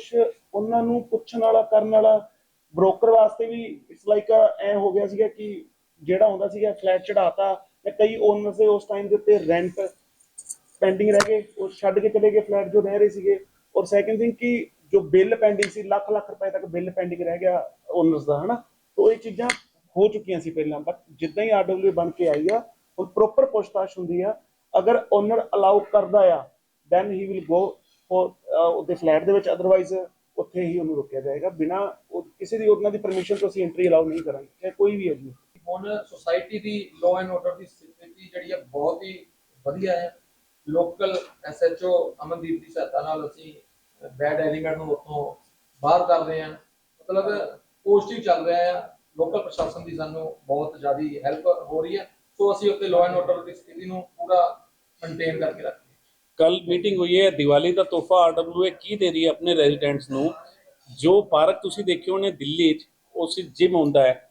ਉਹਨਾਂ ਨੂੰ ਪੁੱਛਣ ਵਾਲਾ, ਕਰਨ ਵਾਲਾ ਬ੍ਰੋਕਰ ਵਾਸਤੇ ਵੀ ਇਟਸ ਲਾਈਕ ਐ ਹੋ ਗਿਆ ਸੀਗਾ ਕਿ ਜਿਹੜਾ ਹੁੰਦਾ ਸੀਗਾ ਫਲੈਟ ਚੜਾਤਾ ਤੇ ਕਈ ਓਨਰਸ ਦੇ ਉਸ ਟਾਈਮ ਦੇ ਉੱਤੇ ਰੈਂਟ ਪੈਂਡਿੰਗ ਰਹਿ ਗਏ, ਉਹ ਛੱਡ ਕੇ ਚਲੇ ਗਏ ਫਲੈਟ ਜੋ ਰਹਿ ਰਹੇ ਸੀਗੇ। ਔਰ ਸੈਕੰਡ ਥਿੰਗ ਕਿ ਜੋ ਬਿੱਲ ਪੈਂਡਿੰਗ ਸੀ, ਲੱਖ ਲੱਖ ਰੁਪਏ ਤੱਕ ਬਿੱਲ ਪੈਂਡਿੰਗ ਰਹਿ ਗਿਆ ਓਨਰਸ ਦਾ, ਹਨਾ? ਤੋ ਇਹ ਚੀਜ਼ਾਂ ਹੋ ਚੁੱਕੀਆਂ ਸੀ ਪਹਿਲਾਂ ਬਟ ਜਿੱਦਾਂ ਹੀ ਆਰਡਬਲਯੂ ਬਣ ਕੇ ਆਈ ਆ, ਹੁਣ ਪ੍ਰੋਪਰ ਪੁੱਛਤਾਛ ਹੁੰਦੀ ਆ, ਅਗਰ ਓਨਰ ਅਲਾਉ ਕਰਦਾ ਆ then he will go for ਉਹਦੇ ਫਲੈਟ ਦੇ ਵਿੱਚ ਅਦਰਵਾਈਜ਼ ਉੱਥੇ ਹੀ ਉਹਨੂੰ ਰੋਕਿਆ ਜਾਏਗਾ। ਬਿਨਾ ਕਿਸੇ ਦੀ ਉਹਨਾਂ ਦੀ ਪਰਮਿਸ਼ਨ ਤੋਂ ਅਸੀਂ ਐਂਟਰੀ ਅਲਾਉ ਨਹੀਂ ਕਰਾਂਗੇ, ਚਾਹੇ ਕੋਈ ਵੀ ਹੈ ਜੀ। ਹੁਣ ਸੁਸਾਇਟੀ ਦੀ ਲਾਅ ਐਂਡ ਆਰਡਰ ਦੀ ਸਥਿਤੀ ਜਿਹੜੀ ਹੈ ਬਹੁਤ ਹੀ ਵਧੀਆ ਹੈ। ਲੋਕਲ ਐਸਐਚਓ ਅਮਨਦੀਪ ਦੀ ਸਹਾਇਤਾ ਨਾਲ ਅਸੀਂ ਬੈਡ ਐਲੀਮੈਂਟ ਨੂੰ ਉੱਥੋਂ ਬਾਹਰ ਕਰ ਹਾਂ। ਮਤਲਬ ਪੋਜ਼ਿਟਿਵ ਚੱਲ ਰਿਹਾ ਹੈ। ਲੋਕਲ ਪ੍ਰਸ਼ਾਸਨ ਦੀ ਸਾਨੂੰ ਬਹੁਤ ਜ਼ਿਆਦਾ ਹੈਲਪ ਹੋ ਰਹੀ ਹੈ। ਸੋ ਅਸੀਂ ਉੱਤੇ ਲਾਅ ਐਂਡ ਆਰਡਰ ਦੀ ਸਥਿਤੀ ਨੂੰ ਪੂਰਾ ਮੇਨਟੇਨ ਕਰਕੇ ਰੱਖੀਏ ਕੱਲ ਮੀਟਿੰਗ ਹੋਈ ਹੈ, ਦੀਵਾਲੀ ਦਾ ਤੋਹਫਾ ਆਰਡਬਲਯੂਏ ਕੀ ਦੇ ਰਹੀ ਹੈ ਆਪਣੇ ਰੈਜ਼ੀਡੈਂਟਸ ਨੂੰ? ਜੋ ਪਾਰਕ ਤੁਸੀਂ ਦੇਖਿਓ ਨੇ ਦਿੱਲੀ 'ਚ ਉਸ ਜਿਮ ਹੁੰਦਾ ਹੈ।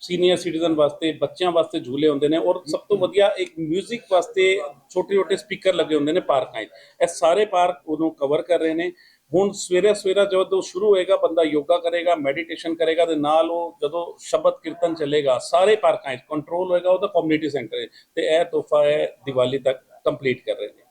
ਸੀਨੀਅਰ ਸਿਟੀਜ਼ਨ ਵਾਸਤੇ, ਬੱਚਿਆਂ ਵਾਸਤੇ ਝੂਲੇ ਹੁੰਦੇ ਨੇ ਔਰ ਸਭ ਤੋਂ ਵਧੀਆ ਇੱਕ 뮤직 ਵਾਸਤੇ ਛੋਟੇ ਛੋਟੇ ਸਪੀਕਰ ਲੱਗੇ ਹੁੰਦੇ ਨੇ ਪਾਰਕਾਂ 'ਚ। ਇਹ ਸਾਰੇ ਪਾਰਕ ਉਹਨੂੰ ਕਵਰ ਕਰ ਰਹੇ ਨੇ। ਹੁਣ ਸਵੇਰੇ ਸਵੇਰਾ ਜਦੋਂ ਸ਼ੁਰੂ ਹੋਏਗਾ, ਬੰਦਾ ਯੋਗਾ ਕਰੇਗਾ ਮੈਡੀਟੇਸ਼ਨ ਕਰੇਗਾ ਤੇ ਨਾਲ ਉਹ ਜਦੋਂ ਸ਼ਬਦ ਕੀਰਤਨ ਚੱਲੇਗਾ, ਸਾਰੇ ਪਾਰਕਾਂ 'ਚ ਕੰਟਰੋਲ ਹੋਏਗਾ ਉਹਦਾ ਕਮਿਊਨਿਟੀ ਸੈਂਟਰ ਹੈ ਤੇ ਇਹ ਤੋਹਫਾ ਹੈ ਦੀਵਾਲੀ ਤੱਕ ਕੰਪਲੀਟ ਕਰ ਰਹੇ ਨੇ।